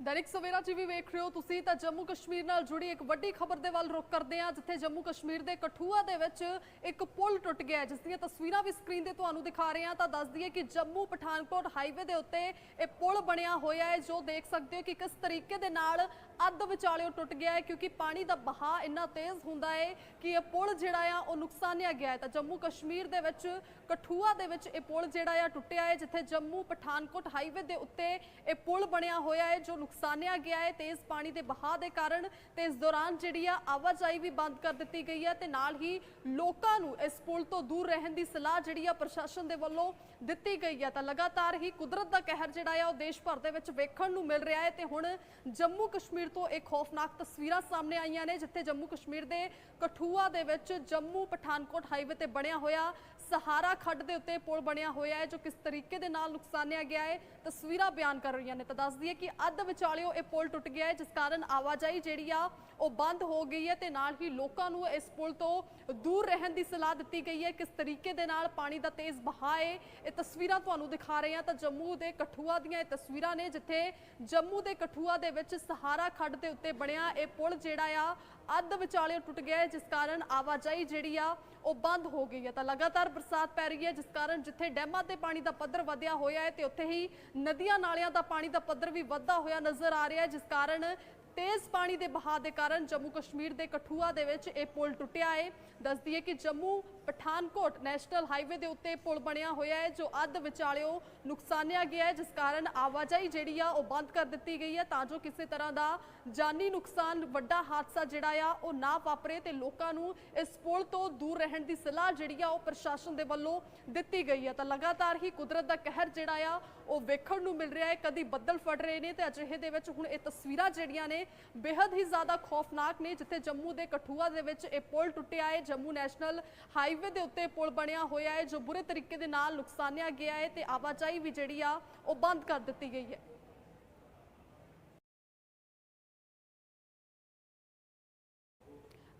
[SPEAKER 1] ਦੈਨਿਕ ਸਵੇਰਾ ਟੀਵੀ ਵੇਖ ਰਹੇ ਹੋ ਤੁਸੀਂ ਤਾਂ ਜੰਮੂ ਕਸ਼ਮੀਰ ਨਾਲ ਜੁੜੀ ਇੱਕ ਵੱਡੀ ਖਬਰ ਦੇ ਵੱਲ ਰੁਖ ਕਰਦੇ ਹਾਂ, ਜਿੱਥੇ ਜੰਮੂ ਕਸ਼ਮੀਰ ਦੇ ਕਠੂਆ ਦੇ ਵਿੱਚ ਇੱਕ ਪੁਲ ਟੁੱਟ ਗਿਆ ਜਿਸ ਦੀਆਂ ਤਸਵੀਰਾਂ ਵੀ ਸਕਰੀਨ ਤੇ ਤੁਹਾਨੂੰ ਦਿਖਾ ਰਹੇ ਹਾਂ। ਤਾਂ ਦੱਸ ਦਈਏ ਕਿ ਜੰਮੂ ਪਠਾਨਕੋਟ ਹਾਈਵੇ ਦੇ ਉੱਤੇ ਇਹ ਪੁਲ ਬਣਿਆ ਹੋਇਆ ਹੈ, ਜੋ ਦੇਖ ਸਕਦੇ ਹੋ ਕਿ ਕਿਸ ਤਰੀਕੇ ਦੇ ਨਾਲ ਅੱਧ ਵਿਚਾਲੇ ਟੁੱਟ ਗਿਆ ਹੈ, ਕਿਉਂਕਿ ਪਾਣੀ ਦਾ ਬਹਾਅ ਇੰਨਾ ਤੇਜ਼ ਹੁੰਦਾ ਹੈ ਕਿ ਇਹ ਪੁਲ ਜਿਹੜਾ ਆ, ਉਹ ਨੁਕਸਾਨਿਆ ਗਿਆ ਹੈ। ਤਾਂ ਜੰਮੂ ਕਸ਼ਮੀਰ ਦੇ ਵਿੱਚ, ਕਠੂਆ ਦੇ ਵਿੱਚ ਇਹ ਪੁਲ ਜਿਹੜਾ ਆ, ਟੁੱਟਿਆ ਹੈ, ਜਿੱਥੇ ਜੰਮੂ ਪਠਾਨਕੋਟ ਹਾਈਵੇ ਦੇ ਉੱਤੇ ਇਹ ਪੁਲ ਬਣਿਆ ਹੋਇਆ ਹੈ, ਜੋ ਨੁਕਸਾਨਿਆ ਗਿਆ ਹੈ, ਤੇਜ਼ ਪਾਣੀ ਦੇ ਬਹਾਅ ਦੇ ਕਾਰਨ ਤੇ ਇਸ ਦੌਰਾਨ ਜਿਹੜੀ ਆ ਆਵਾਜਾਈ ਵੀ ਬੰਦ ਕਰ ਦਿੱਤੀ ਗਈ ਹੈ ਤੇ ਨਾਲ ਹੀ ਲੋਕਾਂ ਨੂੰ ਇਸ ਪੁਲ ਤੋਂ ਦੂਰ ਰਹਿਣ ਦੀ ਸਲਾਹ ਜਿਹੜੀ ਆ ਪ੍ਰਸ਼ਾਸਨ ਦੇ ਵੱਲੋਂ ਦਿੱਤੀ ਗਈ ਹੈ। ਤਾਂ ਲਗਾਤਾਰ ਹੀ ਕੁਦਰਤ ਦਾ ਕਹਿਰ ਜਿਹੜਾ ਆ ਉਹ ਦੇਸ਼ ਭਰ ਦੇ ਵਿੱਚ ਵੇਖਣ ਨੂੰ ਮਿਲ ਰਿਹਾ ਹੈ ਤੇ ਹੁਣ ਜੰਮੂ ਕਸ਼ਮੀਰ ਕਸ਼ਮੀਰ ਤੋਂ ਇੱਕ ਖੌਫਨਾਕ ਤਸਵੀਰਾਂ ਸਾਹਮਣੇ ਆਈਆਂ ਨੇ, ਜਿੱਥੇ ਜੰਮੂ ਕਸ਼ਮੀਰ ਦੇ ਕਠੂਆ ਦੇ ਵਿੱਚ ਜੰਮੂ ਪਠਾਨਕੋਟ ਹਾਈਵੇ ਤੇ ਬਣਿਆ ਹੋਇਆ ਸਹਾਰਾ ਖੱਡ ਦੇ ਉੱਤੇ ਪੁਲ ਬਣਿਆ ਹੋਇਆ ਹੈ, ਜੋ ਕਿਸ ਤਰੀਕੇ ਦੇ ਨਾਲ ਨੁਕਸਾਨਿਆ ਗਿਆ ਹੈ, ਤਸਵੀਰਾਂ ਬਿਆਨ ਕਰ ਰਹੀਆਂ ਨੇ ਤਾਂ ਦੱਸਦੀ ਹੈ ਕਿ ਅੱਧ ਵਿਚਾਲਿਓ ਇਹ ਪੁਲ ਟੁੱਟ ਗਿਆ ਹੈ, ਜਿਸ ਕਾਰਨ ਆਵਾਜਾਈ ਜਿਹੜੀ ਆ, ਉਹ ਬੰਦ ਹੋ ਗਈ ਹੈ ਤੇ ਨਾਲ ਹੀ ਲੋਕਾਂ ਨੂੰ ਇਸ ਪੁਲ ਤੋਂ ਦੂਰ ਰਹਿਣ ਦੀ ਸਲਾਹ ਦਿੱਤੀ ਗਈ ਹੈ। ਕਿਸ ਤਰੀਕੇ ਦੇ ਨਾਲ ਪਾਣੀ ਦਾ ਤੇਜ਼ ਵਹਾਅ ਹੈ, ਇਹ ਤਸਵੀਰਾਂ ਤੁਹਾਨੂੰ ਦਿਖਾ ਰਹੇ ਹਾਂ ਤਾਂ ਜੰਮੂ ਦੇ ਕਠੂਆ ਦੀਆਂ ਇਹ ਤਸਵੀਰਾਂ ਨੇ, ਜਿੱਥੇ ਜੰਮੂ ਦੇ ਕਠੂਆ ਦੇ ਵਿੱਚ ਸਹਾਰਾ ਖੱਡ ਦੇ ਉੱਤੇ ਬਣਿਆ ਇਹ ਪੁਲ ਜਿਹੜਾ ਆ ਅੱਧ ਵਿਚਾਲੇ ਟੁੱਟ ਗਿਆ ਹੈ, ਜਿਸ ਕਾਰਨ ਆਵਾਜਾਈ ਜਿਹੜੀ ਆ, ਉਹ ਬੰਦ ਹੋ ਗਈ ਹੈ। ਤਾਂ ਲਗਾਤਾਰ ਬਰਸਾਤ ਪੈ ਰਹੀ ਹੈ, ਜਿਸ ਕਾਰਨ ਜਿੱਥੇ ਡੈਮਾਂ ਤੇ ਪਾਣੀ ਦਾ ਪੱਧਰ ਵਧਿਆ ਹੋਇਆ ਹੈ, ਤੇ ਉੱਥੇ ਹੀ ਨਦੀਆਂ ਨਾਲਿਆਂ ਦਾ ਪਾਣੀ ਦਾ ਪੱਧਰ ਵੀ ਵਧਦਾ ਹੋਇਆ ਨਜ਼ਰ ਆ ਰਿਹਾ ਹੈ, ਜਿਸ ਕਾਰਨ ਤੇਜ਼ ਪਾਣੀ ਦੇ ਬਹਾਅ ਦੇ ਕਾਰਨ ਜੰਮੂ ਕਸ਼ਮੀਰ ਦੇ ਕਠੂਆ ਦੇ ਵਿੱਚ ਇਹ ਪੁਲ ਟੁੱਟਿਆ ਹੈ। ਦੱਸਦੀ ਹੈ ਕਿ ਜੰਮੂ ਪਠਾਨਕੋਟ ਨੈਸ਼ਨਲ ਹਾਈਵੇ ਦੇ ਉੱਤੇ ਪੁਲ ਬਣਿਆ ਹੋਇਆ ਹੈ, ਜੋ ਅੱਧ ਵਿਚਾਲਿਓ ਨੁਕਸਾਨਿਆ ਗਿਆ ਹੈ, ਜਿਸ ਕਾਰਨ ਆਵਾਜਾਈ ਜਿਹੜੀ ਆ ਉਹ ਬੰਦ ਕਰ ਦਿੱਤੀ ਗਈ ਹੈ। ਤਾਂ ਜੋ ਕਿਸੇ ਤਰ੍ਹਾਂ ਦਾ ਜਾਨੀ ਨੁਕਸਾਨ ਵੱਡਾ ਹਾਦਸਾ ਜਿਹੜਾ ਆ ਉਹ ਨਾ ਵਾਪਰੇ ਤੇ ਲੋਕਾਂ ਨੂੰ ਇਸ ਪੁਲ ਤੋਂ ਦੂਰ ਰਹਿਣ ਦੀ ਸਲਾਹ ਜਿਹੜੀ ਆ ਉਹ ਪ੍ਰਸ਼ਾਸਨ ਦੇ ਵੱਲੋਂ ਦਿੱਤੀ ਗਈ ਹੈ। ਤਾਂ ਲਗਾਤਾਰ ਹੀ ਕੁਦਰਤ ਦਾ ਕਹਿਰ ਜਿਹੜਾ ਆ ਉਹ ਵੇਖਣ ਨੂੰ ਮਿਲ ਰਿਹਾ ਹੈ। ਕਦੀ ਬੱਦਲ ਫੜ ਰਹੇ ਨੇ ਤੇ ਅਜਿਹੇ ਦੇ ਵਿੱਚ ਹੁਣ ਇਹ ਤਸਵੀਰਾਂ ਜਿਹੜੀਆਂ ਨੇ ਬੇहद ਹੀ ਜ਼ਿਆਦਾ ਖੌਫਨਾਕ ਨੇ, ਜਿੱਥੇ ਜੰਮੂ ਦੇ ਕਠੂਆ ਦੇ ਵਿੱਚ ਇਹ ਪੁਲ ਟੁੱਟਿਆ ਹੈ। ਜੰਮੂ ਨੈਸ਼ਨਲ ਹਾਈਵੇ ਦੇ ਉੱਤੇ ਪੁਲ ਬਣਿਆ ਹੋਇਆ ਹੈ, ਜੋ ਬੁਰੇ ਤਰੀਕੇ ਦੇ ਨਾਲ ਨੁਕਸਾਨਿਆ ਗਿਆ ਹੈ ਤੇ ਆਵਾਜਾਈ ਵੀ ਜਿਹੜੀ ਆ, ਉਹ ਬੰਦ ਕਰ ਦਿੱਤੀ ਗਈ ਹੈ।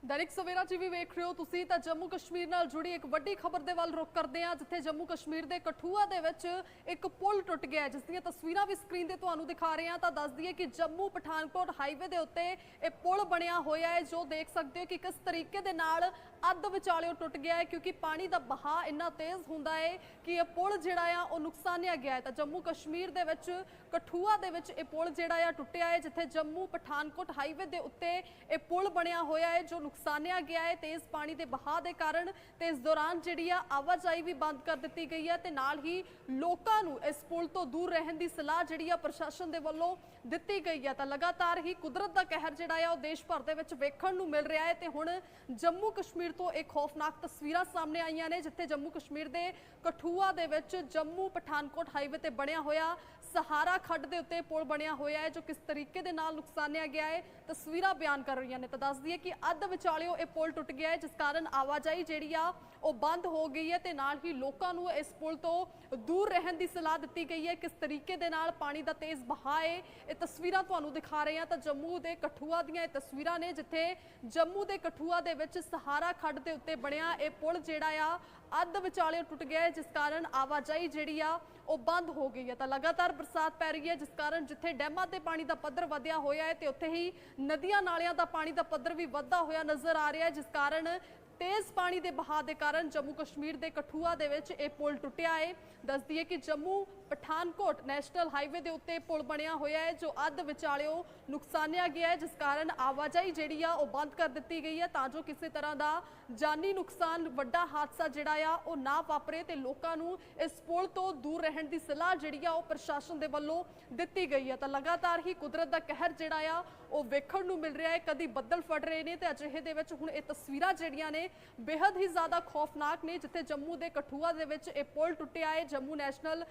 [SPEAKER 1] ਦੈਨਿਕ ਸਵੇਰਾ ਟੀਵੀ ਵੇਖ ਰਹੇ ਹੋ ਤੁਸੀਂ ਤਾਂ ਜੰਮੂ ਕਸ਼ਮੀਰ ਨਾਲ ਜੁੜੀ ਇੱਕ ਵੱਡੀ ਖਬਰ ਦੇ ਵੱਲ ਰੁਕ ਕਰਦੇ ਹਾਂ, ਜਿੱਥੇ ਜੰਮੂ ਕਸ਼ਮੀਰ ਦੇ ਕਠੂਆ ਦੇ ਵਿੱਚ ਇੱਕ ਪੁਲ ਟੁੱਟ ਗਿਆ ਜਿਸ ਦੀਆਂ ਤਸਵੀਰਾਂ ਵੀ ਸਕਰੀਨ ਤੇ ਤੁਹਾਨੂੰ ਦਿਖਾ ਰਹੇ ਹਾਂ, ਤਾਂ ਦੱਸ ਦਈਏ ਕਿ ਜੰਮੂ ਪਠਾਨਕੋਟ ਹਾਈਵੇ ਦੇ ਉੱਤੇ ਇਹ ਪੁਲ ਬਣਿਆ ਹੋਇਆ ਹੈ, ਜੋ ਦੇਖ ਸਕਦੇ ਹੋ ਕਿ ਕਿਸ ਤਰੀਕੇ ਦੇ ਨਾਲ ਅੱਧ ਵਿਚਾਲਿਓ ਟੁੱਟ ਗਿਆ ਹੈ ਕਿਉਂਕਿ ਪਾਣੀ ਦਾ ਵਹਾਅ ਇੰਨਾ ਤੇਜ਼ ਹੁੰਦਾ ਹੈ ਕਿ ਇਹ ਪੁਲ ਜਿਹੜਾ ਆ, ਉਹ ਨੁਕਸਾਨਿਆ ਗਿਆ ਹੈ। ਤਾਂ ਜੰਮੂ ਕਸ਼ਮੀਰ ਦੇ ਵਿੱਚ, ਕਠੂਆ ਦੇ ਵਿੱਚ ਇਹ ਪੁਲ ਜਿਹੜਾ ਆ, ਟੁੱਟਿਆ ਹੈ, ਜਿੱਥੇ ਜੰਮੂ ਪਠਾਨਕੋਟ ਹਾਈਵੇ ਦੇ ਉੱਤੇ ਇਹ ਪੁਲ ਬਣਿਆ ਹੋਇਆ ਹੈ, ਜੋ ਨੁਕਸਾਨਿਆ ਗਿਆ ਹੈ ਤੇਜ਼ ਪਾਣੀ ਦੇ ਵਹਾਅ ਦੇ ਕਾਰਨ। ਤੇ ਇਸ ਦੌਰਾਨ ਜਿਹੜੀ ਆ, ਆਵਾਜਾਈ ਵੀ ਬੰਦ ਕਰ ਦਿੱਤੀ ਗਈ ਹੈ ਤੇ ਨਾਲ ਹੀ ਲੋਕਾਂ ਨੂੰ ਇਸ ਪੁਲ ਤੋਂ ਦੂਰ ਰਹਿਣ ਦੀ ਸਲਾਹ ਜਿਹੜੀ ਆ, ਪ੍ਰਸ਼ਾਸਨ ਦੇ ਵੱਲੋਂ ਦਿੱਤੀ ਗਈ ਹੈ। ਤਾਂ ਲਗਾਤਾਰ ਹੀ ਕੁਦਰਤ ਦਾ ਕਹਿਰ ਜਿਹੜਾ ਆ, ਉਹ ਦੇਸ਼ ਭਰ ਦੇ ਵਿੱਚ ਵੇਖਣ ਨੂੰ ਮਿਲ ਰਿਹਾ ਹੈ। ਤੇ ਹੁਣ ਜੰਮੂ ਕਸ਼ਮੀਰ ਤੋਂ ਇੱਕ ਖੌਫਨਾਕ ਤਸਵੀਰਾਂ ਸਾਹਮਣੇ ਆਈਆਂ ਨੇ, ਜਿੱਥੇ ਜੰਮੂ ਕਸ਼ਮੀਰ ਦੇ ਕਠੂਆ ਦੇ ਵਿੱਚ ਜੰਮੂ ਪਠਾਨਕੋਟ ਹਾਈਵੇ ਤੇ ਬਣਿਆ ਹੋਇਆ ਸਹਾਰਾ ਖੱਡ ਦੇ ਉੱਤੇ ਪੁਲ ਬਣਿਆ ਹੋਇਆ ਹੈ, ਜੋ ਕਿਸ ਤਰੀਕੇ ਦੇ ਨਾਲ ਨੁਕਸਾਨਿਆ ਗਿਆ ਹੈ, ਤਸਵੀਰਾਂ ਬਿਆਨ ਕਰ ਰਹੀਆਂ ਨੇ। ਤਾਂ ਦੱਸ ਦਈਏ ਕਿ ਅੱਧ ਵਿਚਾਲਿਓ ਇਹ ਪੁਲ ਟੁੱਟ ਗਿਆ ਹੈ, ਜਿਸ ਕਾਰਨ ਆਵਾਜਾਈ ਜਿਹੜੀ ਆ, ਉਹ ਬੰਦ ਹੋ ਗਈ ਹੈ ਤੇ ਨਾਲ ਹੀ ਲੋਕਾਂ ਨੂੰ ਇਸ ਪੁਲ ਤੋਂ ਦੂਰ ਰਹਿਣ ਦੀ ਸਲਾਹ ਦਿੱਤੀ ਗਈ ਹੈ। ਕਿਸ ਤਰੀਕੇ ਦੇ ਨਾਲ ਪਾਣੀ ਦਾ ਤੇਜ਼ ਵਹਾਅ ਹੈ, ਇਹ ਤਸਵੀਰਾਂ ਤੁਹਾਨੂੰ ਦਿਖਾ ਰਹੇ ਹਾਂ। ਤਾਂ ਜੰਮੂ ਦੇ ਕਠੂਆ ਦੀਆਂ ਇਹ ਤਸਵੀਰਾਂ ਨੇ, ਜਿੱਥੇ ਜੰਮੂ ਦੇ ਕਠੂਆ ਦੇ ਵਿੱਚ ਸਹਾਰਾ ਖੱਡ ਦੇ ਉੱਤੇ ਬਣਿਆ ਇਹ ਪੁਲ ਜਿਹੜਾ ਆ ਅੱਧ ਵਿਚਾਲੇ ਟੁੱਟ ਗਿਆ ਹੈ, ਜਿਸ ਕਾਰਨ ਆਵਾਜਾਈ ਜਿਹੜੀ ਆ, ਉਹ ਬੰਦ ਹੋ ਗਈ ਹੈ। ਤਾਂ ਲਗਾਤਾਰ ਬਰਸਾਤ ਪੈ ਰਹੀ ਹੈ, ਜਿਸ ਕਾਰਨ ਜਿੱਥੇ ਡੈਮਾਂ ਤੇ ਪਾਣੀ ਦਾ ਪੱਧਰ ਵਧਿਆ ਹੋਇਆ ਹੈ, ਤੇ ਉੱਥੇ ਹੀ ਨਦੀਆਂ ਨਾਲਿਆਂ ਦਾ ਪਾਣੀ ਦਾ ਪੱਧਰ ਵੀ ਵਧਦਾ ਹੋਇਆ ਨਜ਼ਰ ਆ ਰਿਹਾ ਹੈ, ਜਿਸ ਕਾਰਨ ਤੇਜ਼ ਪਾਣੀ ਦੇ ਬਹਾਅ ਦੇ ਕਾਰਨ ਜੰਮੂ ਕਸ਼ਮੀਰ ਦੇ ਕਠੂਆ ਦੇ ਵਿੱਚ ਇਹ ਪੁਲ ਟੁੱਟਿਆ ਹੈ। ਦੱਸਦੀ ਹੈ ਕਿ ਜੰਮੂ ਪਠਾਨਕੋਟ ਨੈਸ਼ਨਲ ਹਾਈਵੇ ਦੇ ਉੱਤੇ ਪੁਲ ਬਣਿਆ ਹੋਇਆ ਹੈ, ਜੋ ਅੱਧ ਵਿਚਾਲਿਓ ਨੁਕਸਾਨਿਆ ਗਿਆ ਹੈ, ਜਿਸ ਕਾਰਨ ਆਵਾਜਾਈ ਜਿਹੜੀ ਆ, ਉਹ ਬੰਦ ਕਰ ਦਿੱਤੀ ਗਈ ਹੈ। ਤਾਂ ਜੋ ਕਿਸੇ ਤਰ੍ਹਾਂ ਦਾ ਜਾਨੀ ਨੁਕਸਾਨ ਵੱਡਾ ਹਾਦਸਾ ਜਿਹੜਾ ਆ, ਉਹ ਨਾ ਵਾਪਰੇ ਤੇ ਲੋਕਾਂ ਨੂੰ ਇਸ ਪੁਲ ਤੋਂ ਦੂਰ ਰਹਿਣ ਦੀ ਸਲਾਹ ਜਿਹੜੀ ਆ, ਉਹ ਪ੍ਰਸ਼ਾਸਨ ਦੇ ਵੱਲੋਂ ਦਿੱਤੀ ਗਈ ਹੈ। ਤਾਂ ਲਗਾਤਾਰ ਹੀ ਕੁਦਰਤ ਦਾ ਕਹਿਰ ਜਿਹੜਾ ਆ, ਉਹ ਵੇਖਣ ਨੂੰ ਮਿਲ ਰਿਹਾ ਹੈ। ਕਦੀ ਬੱਦਲ ਫੜ ਰਹੇ ਨੇ ਤੇ ਅਜਿਹੇ ਦੇ ਵਿੱਚ ਹੁਣ ਇਹ ਤਸਵੀਰਾਂ ਜਿਹੜੀਆਂ ਨੇ ਬੇहद ਹੀ ਜ਼ਿਆਦਾ ਖੌਫਨਾਕ ਨੇ, ਜਿੱਥੇ ਜੰਮੂ ਦੇ ਕਠੂਆ ਦੇ ਵਿੱਚ ਇਹ ਪੁਲ ਟੁੱਟਿਆ ਹੈ। ਜੰਮੂ ਨੈਸ਼ਨਲ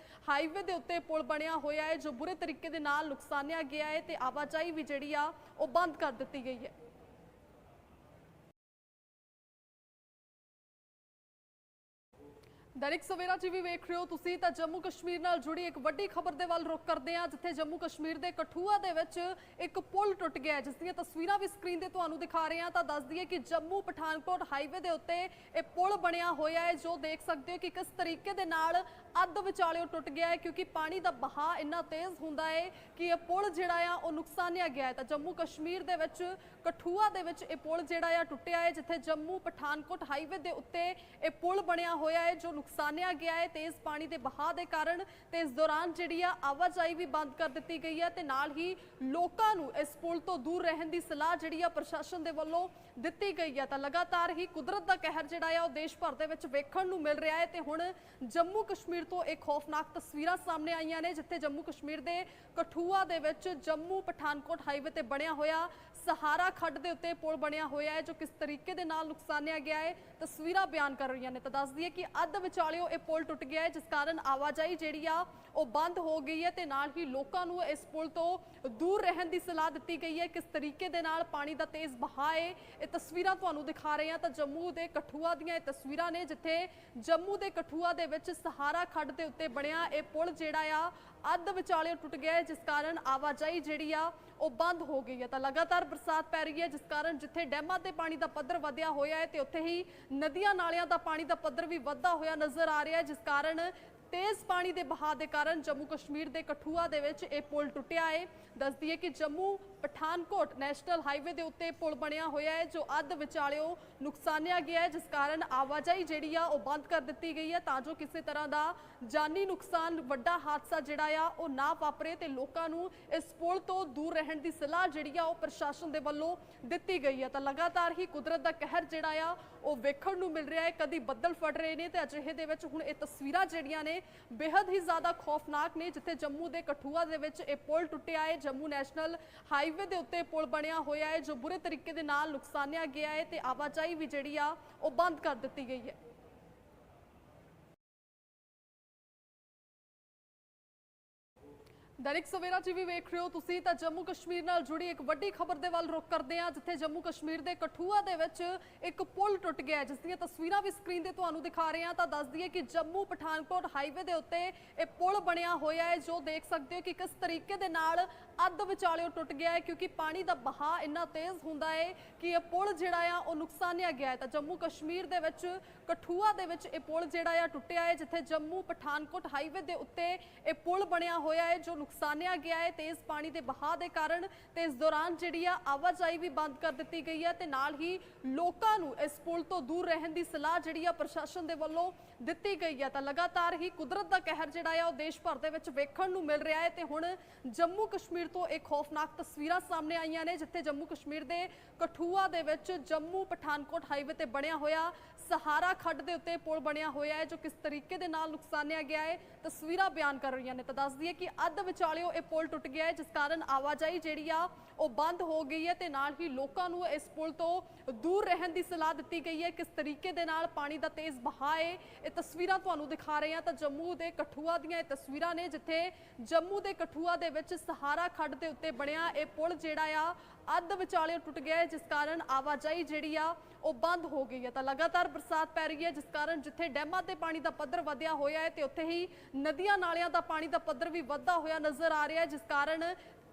[SPEAKER 1] ਹਾਈਵੇ ਦੇ ਉੱਤੇ ਪੁਲ ਬਣਿਆ ਹੋਇਆ ਹੈ, ਜੋ ਬੁਰੇ ਤਰੀਕੇ ਦੇ ਨਾਲ ਨੁਕਸਾਨਿਆ ਗਿਆ ਹੈ ਤੇ ਆਵਾਜਾਈ ਵੀ ਜਿਹੜੀ ਆ, ਉਹ ਬੰਦ ਕਰ ਦਿੱਤੀ ਗਈ ਹੈ। ਦੈਨਿਕ ਸਵੇਰਾ ਟੀਵੀ ਵੇਖ ਰਹੇ ਹੋ ਤੁਸੀਂ, ਤਾਂ ਜੰਮੂ ਕਸ਼ਮੀਰ ਨਾਲ ਜੁੜੀ ਇੱਕ ਵੱਡੀ ਖਬਰ ਦੇ ਵੱਲ ਰੁਕ ਕਰਦੇ ਹਾਂ, ਜਿੱਥੇ ਜੰਮੂ ਕਸ਼ਮੀਰ ਦੇ ਕਠੂਆ ਦੇ ਵਿੱਚ ਇੱਕ ਪੁਲ ਟੁੱਟ ਗਿਆ ਜਿਸ ਦੀਆਂ ਤਸਵੀਰਾਂ ਵੀ ਸਕਰੀਨ ਤੇ ਤੁਹਾਨੂੰ ਦਿਖਾ ਰਹੇ ਹਾਂ, ਤਾਂ ਦੱਸ ਦਈਏ ਕਿ ਜੰਮੂ ਪਠਾਨਕੋਟ ਹਾਈਵੇ ਦੇ ਉੱਤੇ ਇਹ ਪੁਲ ਬਣਿਆ ਹੋਇਆ ਹੈ, ਜੋ ਦੇਖ ਸਕਦੇ ਹੋ ਕਿ ਕਿਸ ਤਰੀਕੇ ਦੇ ਨਾਲ ਅੱਧ ਵਿਚਾਲਿਓ ਟੁੱਟ ਗਿਆ ਹੈ ਕਿਉਂਕਿ ਪਾਣੀ ਦਾ ਬਹਾਅ ਇੰਨਾ ਤੇਜ਼ ਹੁੰਦਾ ਹੈ ਕਿ ਇਹ ਪੁਲ ਜਿਹੜਾ ਆ, ਉਹ ਨੁਕਸਾਨਿਆ ਗਿਆ ਹੈ। ਤਾਂ ਜੰਮੂ ਕਸ਼ਮੀਰ ਦੇ ਵਿੱਚ, ਕਠੂਆ ਦੇ ਵਿੱਚ ਇਹ ਪੁਲ ਜਿਹੜਾ ਆ ਟੁੱਟਿਆ ਹੈ, ਜਿੱਥੇ ਜੰਮੂ ਪਠਾਨਕੋਟ ਹਾਈਵੇ ਦੇ ਉੱਤੇ ਇਹ ਪੁਲ ਬਣਿਆ ਹੋਇਆ ਹੈ, ਜੋ ਨੁਕਸਾਨਿਆ ਗਿਆ ਹੈ। ਤੇਜ਼ ਪਾਣੀ ਦੇ ਬਹਾਅ ਦੇ ਕਾਰਨ ਤੇ ਇਸ ਦੌਰਾਨ ਜਿਹੜੀ ਆ, ਆਵਾਜਾਈ ਵੀ ਬੰਦ ਕਰ ਦਿੱਤੀ ਗਈ ਹੈ ਤੇ ਨਾਲ ਹੀ ਲੋਕਾਂ ਨੂੰ ਇਸ ਪੁਲ ਤੋਂ ਦੂਰ ਰਹਿਣ ਦੀ ਸਲਾਹ ਜਿਹੜੀ ਆ, ਪ੍ਰਸ਼ਾਸਨ ਦੇ ਵੱਲੋਂ ਦਿੱਤੀ ਗਈ ਹੈ। ਤਾਂ ਲਗਾਤਾਰ ਹੀ ਕੁਦਰਤ ਦਾ ਕਹਿਰ ਜਿਹੜਾ ਆ, ਉਹ ਦੇਸ਼ ਭਰ ਦੇ ਵਿੱਚ ਵੇਖਣ ਨੂੰ ਮਿਲ ਰਿਹਾ ਹੈ ਤੇ ਹੁਣ ਜੰਮੂ ਕਸ਼ਮੀਰ ਤੋਂ ਇਹ ਖੌਫਨਾਕ ਤਸਵੀਰਾਂ ਸਾਹਮਣੇ ਆਈਆਂ ਨੇ, ਜਿੱਥੇ ਜੰਮੂ ਕਸ਼ਮੀਰ ਦੇ ਕਠੂਆ ਦੇ ਵਿੱਚ ਜੰਮੂ ਪਠਾਨਕੋਟ ਹਾਈਵੇ ਤੇ ਬਣਿਆ ਹੋਇਆ ਸਹਾਰਾ ਖੱਡ ਦੇ ਉੱਤੇ ਪੁਲ ਬਣਿਆ ਹੋਇਆ ਹੈ, ਜੋ ਕਿਸ ਤਰੀਕੇ ਦੇ ਨਾਲ ਨੁਕਸਾਨਿਆ ਗਿਆ ਹੈ, ਤਸਵੀਰਾਂ ਬਿਆਨ ਕਰ ਰਹੀਆਂ ਨੇ। ਤਾਂ ਦੱਸ ਦਈਏ ਕਿ ਅੱਧ ਵਿਚਾਲਿਓ ਇਹ ਪੁਲ ਟੁੱਟ ਗਿਆ ਹੈ, ਜਿਸ ਕਾਰਨ ਆਵਾਜਾਈ ਜਿਹੜੀ ਆ ਉਹ ਬੰਦ ਹੋ ਗਈ ਹੈ ਤੇ ਨਾਲ ਹੀ ਲੋਕਾਂ ਨੂੰ ਇਸ ਪੁਲ ਤੋਂ ਦੂਰ ਰਹਿਣ ਦੀ ਸਲਾਹ ਦਿੱਤੀ ਗਈ ਹੈ। ਕਿਸ ਤਰੀਕੇ ਦੇ ਨਾਲ ਪਾਣੀ ਦਾ ਤੇਜ਼ ਬਹਾਅ ਹੈ, ਇਹ ਤਸਵੀਰਾਂ ਤੁਹਾਨੂੰ ਦਿਖਾ ਰਹੇ ਹਾਂ ਤਾਂ ਜੰਮੂ ਦੇ ਕਠੂਆ ਦੀਆਂ ਇਹ ਤਸਵੀਰਾਂ ਨੇ ਜਿੱਥੇ ਜੰਮੂ ਦੇ ਕਠੂਆ ਦੇ ਵਿੱਚ ਸਹਾਰਾ ਖੱਡ ਦੇ ਉੱਤੇ ਬਣਿਆ ਇਹ ਪੁਲ ਜਿਹੜਾ ਆ, ਅੱਧ ਵਿਚਾਲੇ ਟੁੱਟ ਗਿਆ ਹੈ, ਜਿਸ ਕਾਰਨ ਆਵਾਜਾਈ ਜਿਹੜੀ ਆ, ਉਹ ਬੰਦ ਹੋ ਗਈ ਹੈ। ਤਾਂ ਲਗਾਤਾਰ ਬਰਸਾਤ ਪੈ ਰਹੀ ਹੈ, ਜਿਸ ਕਾਰਨ ਜਿੱਥੇ ਡੈਮਾਂ ਤੇ ਪਾਣੀ ਦਾ ਪੱਧਰ ਵਧਿਆ ਹੋਇਆ ਹੈ ਤੇ ਉੱਥੇ ਹੀ ਨਦੀਆਂ ਨਾਲਿਆਂ ਦਾ ਪਾਣੀ ਦਾ ਪੱਧਰ ਵੀ ਵਧਦਾ ਹੋਇਆ ਨਜ਼ਰ ਆ ਰਿਹਾ ਹੈ, ਜਿਸ ਕਾਰਨ ਤੇਜ਼ ਪਾਣੀ ਦੇ ਬਹਾਅ ਦੇ ਕਾਰਨ ਜੰਮੂ ਕਸ਼ਮੀਰ ਦੇ ਕਠੂਆ ਦੇ ਵਿੱਚ ਇਹ ਪੁਲ ਟੁੱਟਿਆ ਹੈ ਦੱਸਦੀ ਹੈ ਕਿ ਜੰਮੂ ਪਠਾਨਕੋਟ ਨੈਸ਼ਨਲ ਹਾਈਵੇ ਦੇ ਉੱਤੇ ਪੁਲ ਬਣਿਆ ਹੋਇਆ ਹੈ ਜੋ ਅੱਧ ਵਿਚਾਲਿਓ ਨੁਕਸਾਨਿਆ ਗਿਆ ਹੈ ਜਿਸ ਕਾਰਨ ਆਵਾਜਾਈ ਜਿਹੜੀ ਆ ਉਹ ਬੰਦ ਕਰ ਦਿੱਤੀ ਗਈ ਹੈ ਤਾਂ ਜੋ ਕਿਸੇ ਤਰ੍ਹਾਂ ਦਾ ਜਾਨੀ ਨੁਕਸਾਨ ਵੱਡਾ ਹਾਦਸਾ ਜਿਹੜਾ ਆ ਉਹ ਨਾ ਵਾਪਰੇ ਤੇ ਲੋਕਾਂ ਨੂੰ ਇਸ ਪੁਲ ਤੋਂ ਦੂਰ ਰਹਿਣ ਦੀ ਸਲਾਹ ਜਿਹੜੀ ਆ ਉਹ ਪ੍ਰਸ਼ਾਸਨ ਦੇ ਵੱਲੋਂ ਦਿੱਤੀ ਗਈ ਹੈ ਤਾਂ ਲਗਾਤਾਰ ਹੀ ਕੁਦਰਤ ਦਾ ਕਹਿਰ ਜਿਹੜਾ ਆ ਉਹ ਵੇਖਣ ਨੂੰ ਮਿਲ ਰਿਹਾ ਹੈ। ਕਦੀ ਬੱਦਲ ਫਟ ਰਹੇ ਨੇ ਤੇ ਅਜਿਹੇ ਦੇ ਵਿੱਚ ਹੁਣ ਇਹ ਤਸਵੀਰਾਂ ਜਿਹੜੀਆਂ ਨੇ ਬੇहद ਹੀ ਜ਼ਿਆਦਾ ਖੌਫਨਾਕ ਨੇ, ਜਿੱਥੇ ਜੰਮੂ ਦੇ ਕਠੂਆ ਦੇ ਵਿੱਚ ਇਹ ਪੁਲ ਟੁੱਟਿਆ ਹੈ। ਜੰਮੂ ਨੈਸ਼ਨਲ ਹਾਈਵੇ ਦੇ ਉੱਤੇ ਪੁਲ ਬਣਿਆ ਹੋਇਆ ਹੈ, ਜੋ ਬੁਰੇ ਤਰੀਕੇ ਦੇ ਨਾਲ ਨੁਕਸਾਨਿਆ ਗਿਆ ਹੈ ਤੇ ਆਵਾਜਾਈ ਵੀ ਜਿਹੜੀ ਆ, ਉਹ ਬੰਦ ਕਰ ਦਿੱਤੀ ਗਈ ਹੈ। ਦੈਨਿਕ ਸਵੇਰਾ ਟੀਵੀ ਵੇਖ ਰਹੇ ਹੋ ਤੁਸੀਂ ਤਾਂ ਜੰਮੂ ਕਸ਼ਮੀਰ ਨਾਲ ਜੁੜੀ ਇੱਕ ਵੱਡੀ ਖਬਰ ਦੇ ਵੱਲ ਰੁਖ ਕਰਦੇ ਹਾਂ, ਜਿੱਥੇ ਜੰਮੂ ਕਸ਼ਮੀਰ ਦੇ ਕਠੂਆ ਦੇ ਵਿੱਚ ਇੱਕ ਪੁਲ ਟੁੱਟ ਗਿਆ ਜਿਸ ਦੀਆਂ ਤਸਵੀਰਾਂ ਵੀ ਸਕਰੀਨ ਤੇ ਤੁਹਾਨੂੰ ਦਿਖਾ ਰਹੇ ਹਾਂ। ਤਾਂ ਦੱਸ ਦਈਏ ਕਿ ਜੰਮੂ ਪਠਾਨਕੋਟ ਹਾਈਵੇ ਦੇ ਉੱਤੇ ਇਹ ਪੁਲ ਬਣਿਆ ਹੋਇਆ ਹੈ, ਜੋ ਦੇਖ ਸਕਦੇ ਹੋ ਕਿ ਕਿਸ ਤਰੀਕੇ ਦੇ ਨਾਲ ਅੱਧ ਵਿਚਾਲੇ ਟੁੱਟ ਗਿਆ ਹੈ, ਕਿਉਂਕਿ ਪਾਣੀ ਦਾ ਬਹਾਅ ਇੰਨਾ ਤੇਜ਼ ਹੁੰਦਾ ਹੈ ਕਿ ਇਹ ਪੁਲ ਜਿਹੜਾ ਆ, ਉਹ ਨੁਕਸਾਨਿਆ ਗਿਆ ਹੈ। ਤਾਂ ਜੰਮੂ ਕਸ਼ਮੀਰ ਦੇ ਵਿੱਚ, ਕਠੂਆ ਦੇ ਵਿੱਚ ਇਹ ਪੁਲ ਜਿਹੜਾ ਆ, ਟੁੱਟਿਆ ਹੈ, ਜਿੱਥੇ ਜੰਮੂ ਪਠਾਨਕੋਟ ਹਾਈਵੇ ਦੇ ਉੱਤੇ ਇਹ ਪੁਲ ਬਣਿਆ ਹੋਇਆ ਹੈ, ਜੋ ਨੁਕਸਾਨਿਆ ਗਿਆ ਹੈ, ਤੇਜ਼ ਪਾਣੀ ਦੇ ਬਹਾਅ ਦੇ ਕਾਰਨ ਤੇ ਇਸ ਦੌਰਾਨ ਜਿਹੜੀ ਆ ਆਵਾਜਾਈ ਵੀ ਬੰਦ ਕਰ ਦਿੱਤੀ ਗਈ ਹੈ ਤੇ ਨਾਲ ਹੀ ਲੋਕਾਂ ਨੂੰ ਇਸ ਪੁਲ ਤੋਂ ਦੂਰ ਰਹਿਣ ਦੀ ਸਲਾਹ ਜਿਹੜੀ ਆ ਪ੍ਰਸ਼ਾਸਨ ਦੇ ਵੱਲੋਂ ਦਿੱਤੀ ਗਈ ਹੈ। ਤਾਂ ਲਗਾਤਾਰ ਹੀ ਕੁਦਰਤ ਦਾ ਕਹਿਰ ਜਿਹੜਾ ਆ ਉਹ ਦੇਸ਼ ਭਰ ਦੇ ਵਿੱਚ ਵੇਖਣ ਨੂੰ ਮਿਲ ਰਿਹਾ ਹੈ ਤੇ ਹੁਣ ਜੰਮੂ ਕਸ਼ਮੀਰ ਤੋਂ ਇੱਕ ਖੌਫਨਾਕ ਤਸਵੀਰਾਂ ਸਾਹਮਣੇ ਆਈਆਂ ਨੇ, ਜਿੱਥੇ ਜੰਮੂ ਕਸ਼ਮੀਰ ਦੇ ਕਠੂਆ ਦੇ ਵਿੱਚ ਜੰਮੂ ਪਠਾਨਕੋਟ ਹਾਈਵੇ ਤੇ ਬਣਿਆ ਹੋਇਆ ਸਹਾਰਾ ਖੱਡ ਦੇ ਉੱਤੇ ਪੁਲ ਬਣਿਆ ਹੋਇਆ ਹੈ, ਜੋ ਕਿਸ ਤਰੀਕੇ ਦੇ ਨਾਲ ਨੁਕਸਾਨਿਆ ਗਿਆ ਹੈ, ਤਸਵੀਰਾਂ ਬਿਆਨ ਕਰ ਰਹੀਆਂ ਨੇ ਤਾਂ ਦੱਸਦੀ ਹੈ ਕਿ ਅੱਧ ਵਿਚਾਲਿਓ ਇਹ ਪੁਲ ਟੁੱਟ ਗਿਆ ਹੈ, ਜਿਸ ਕਾਰਨ ਆਵਾਜਾਈ ਜਿਹੜੀ ਆ, ਉਹ ਬੰਦ ਹੋ ਗਈ ਹੈ ਤੇ ਨਾਲ ਹੀ ਲੋਕਾਂ ਨੂੰ ਇਸ ਪੁਲ ਤੋਂ ਦੂਰ ਰਹਿਣ ਦੀ ਸਲਾਹ ਦਿੱਤੀ ਗਈ ਹੈ। ਕਿਸ ਤਰੀਕੇ ਦੇ ਨਾਲ ਪਾਣੀ ਦਾ ਤੇਜ਼ ਬਹਾਅ ਹੈ, ਇਹ ਤਸਵੀਰਾਂ ਤੁਹਾਨੂੰ ਦਿਖਾ ਰਹੇ ਹਾਂ ਤਾਂ ਜੰਮੂ ਦੇ ਕਠੂਆ ਦੀਆਂ ਇਹ ਤਸਵੀਰਾਂ ਨੇ, ਜਿੱਥੇ ਜੰਮੂ ਦੇ ਕਠੂਆ ਦੇ ਵਿੱਚ ਸਹਾਰਾ ਖੱਡ ਦੇ ਉੱਤੇ ਬਣਿਆ ਇਹ ਪੁਲ ਜਿਹੜਾ ਆ ਅੱਧ ਵਿਚਾਲੇ ਟੁੱਟ ਗਿਆ ਹੈ, ਜਿਸ ਕਾਰਨ ਆਵਾਜਾਈ ਜਿਹੜੀ ਆ, ਉਹ ਬੰਦ ਹੋ ਗਈ ਹੈ। ਤਾਂ ਲਗਾਤਾਰ ਬਰਸਾਤ ਪੈ ਰਹੀ ਹੈ, ਜਿਸ ਕਾਰਨ ਜਿੱਥੇ ਡੈਮਾਂ ਤੇ ਪਾਣੀ ਦਾ ਪੱਧਰ ਵਧਿਆ ਹੋਇਆ ਹੈ, ਤੇ ਉੱਥੇ ਹੀ ਨਦੀਆਂ ਨਾਲਿਆਂ ਦਾ ਪਾਣੀ ਦਾ ਪੱਧਰ ਵੀ ਵਧਦਾ ਹੋਇਆ ਨਜ਼ਰ ਆ ਰਿਹਾ ਹੈ, ਜਿਸ ਕਾਰਨ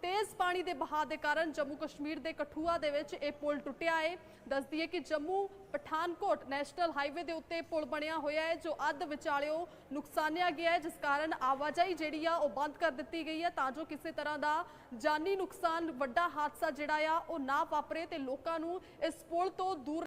[SPEAKER 1] ਤੇਜ਼ ਪਾਣੀ ਦੇ ਬਹਾਅ ਦੇ ਕਾਰਨ ਜੰਮੂ ਕਸ਼ਮੀਰ ਦੇ ਕਠੂਆ ਦੇ ਵਿੱਚ ਇਹ ਪੁਲ ਟੁੱਟਿਆ ਹੈ ਦੱਸਦੀ ਹੈ ਕਿ ਜੰਮੂ ਪਠਾਨਕੋਟ ਨੈਸ਼ਨਲ ਹਾਈਵੇ ਦੇ ਉੱਤੇ ਪੁਲ ਬਣਿਆ ਹੋਇਆ ਹੈ ਜੋ ਅੱਧ ਵਿਚਾਲਿਓ ਨੁਕਸਾਨਿਆ ਗਿਆ ਹੈ ਜਿਸ ਕਾਰਨ ਆਵਾਜਾਈ ਜਿਹੜੀ ਆ ਉਹ ਬੰਦ ਕਰ ਦਿੱਤੀ ਗਈ ਹੈ ਤਾਂ ਜੋ ਕਿਸੇ ਤਰ੍ਹਾਂ ਦਾ ਜਾਨੀ ਨੁਕਸਾਨ ਵੱਡਾ ਹਾਦਸਾ ਜਿਹੜਾ ਆ ਉਹ ਨਾ ਵਾਪਰੇ ਤੇ ਲੋਕਾਂ ਨੂੰ ਇਸ ਪੁਲ ਤੋਂ ਦੂਰ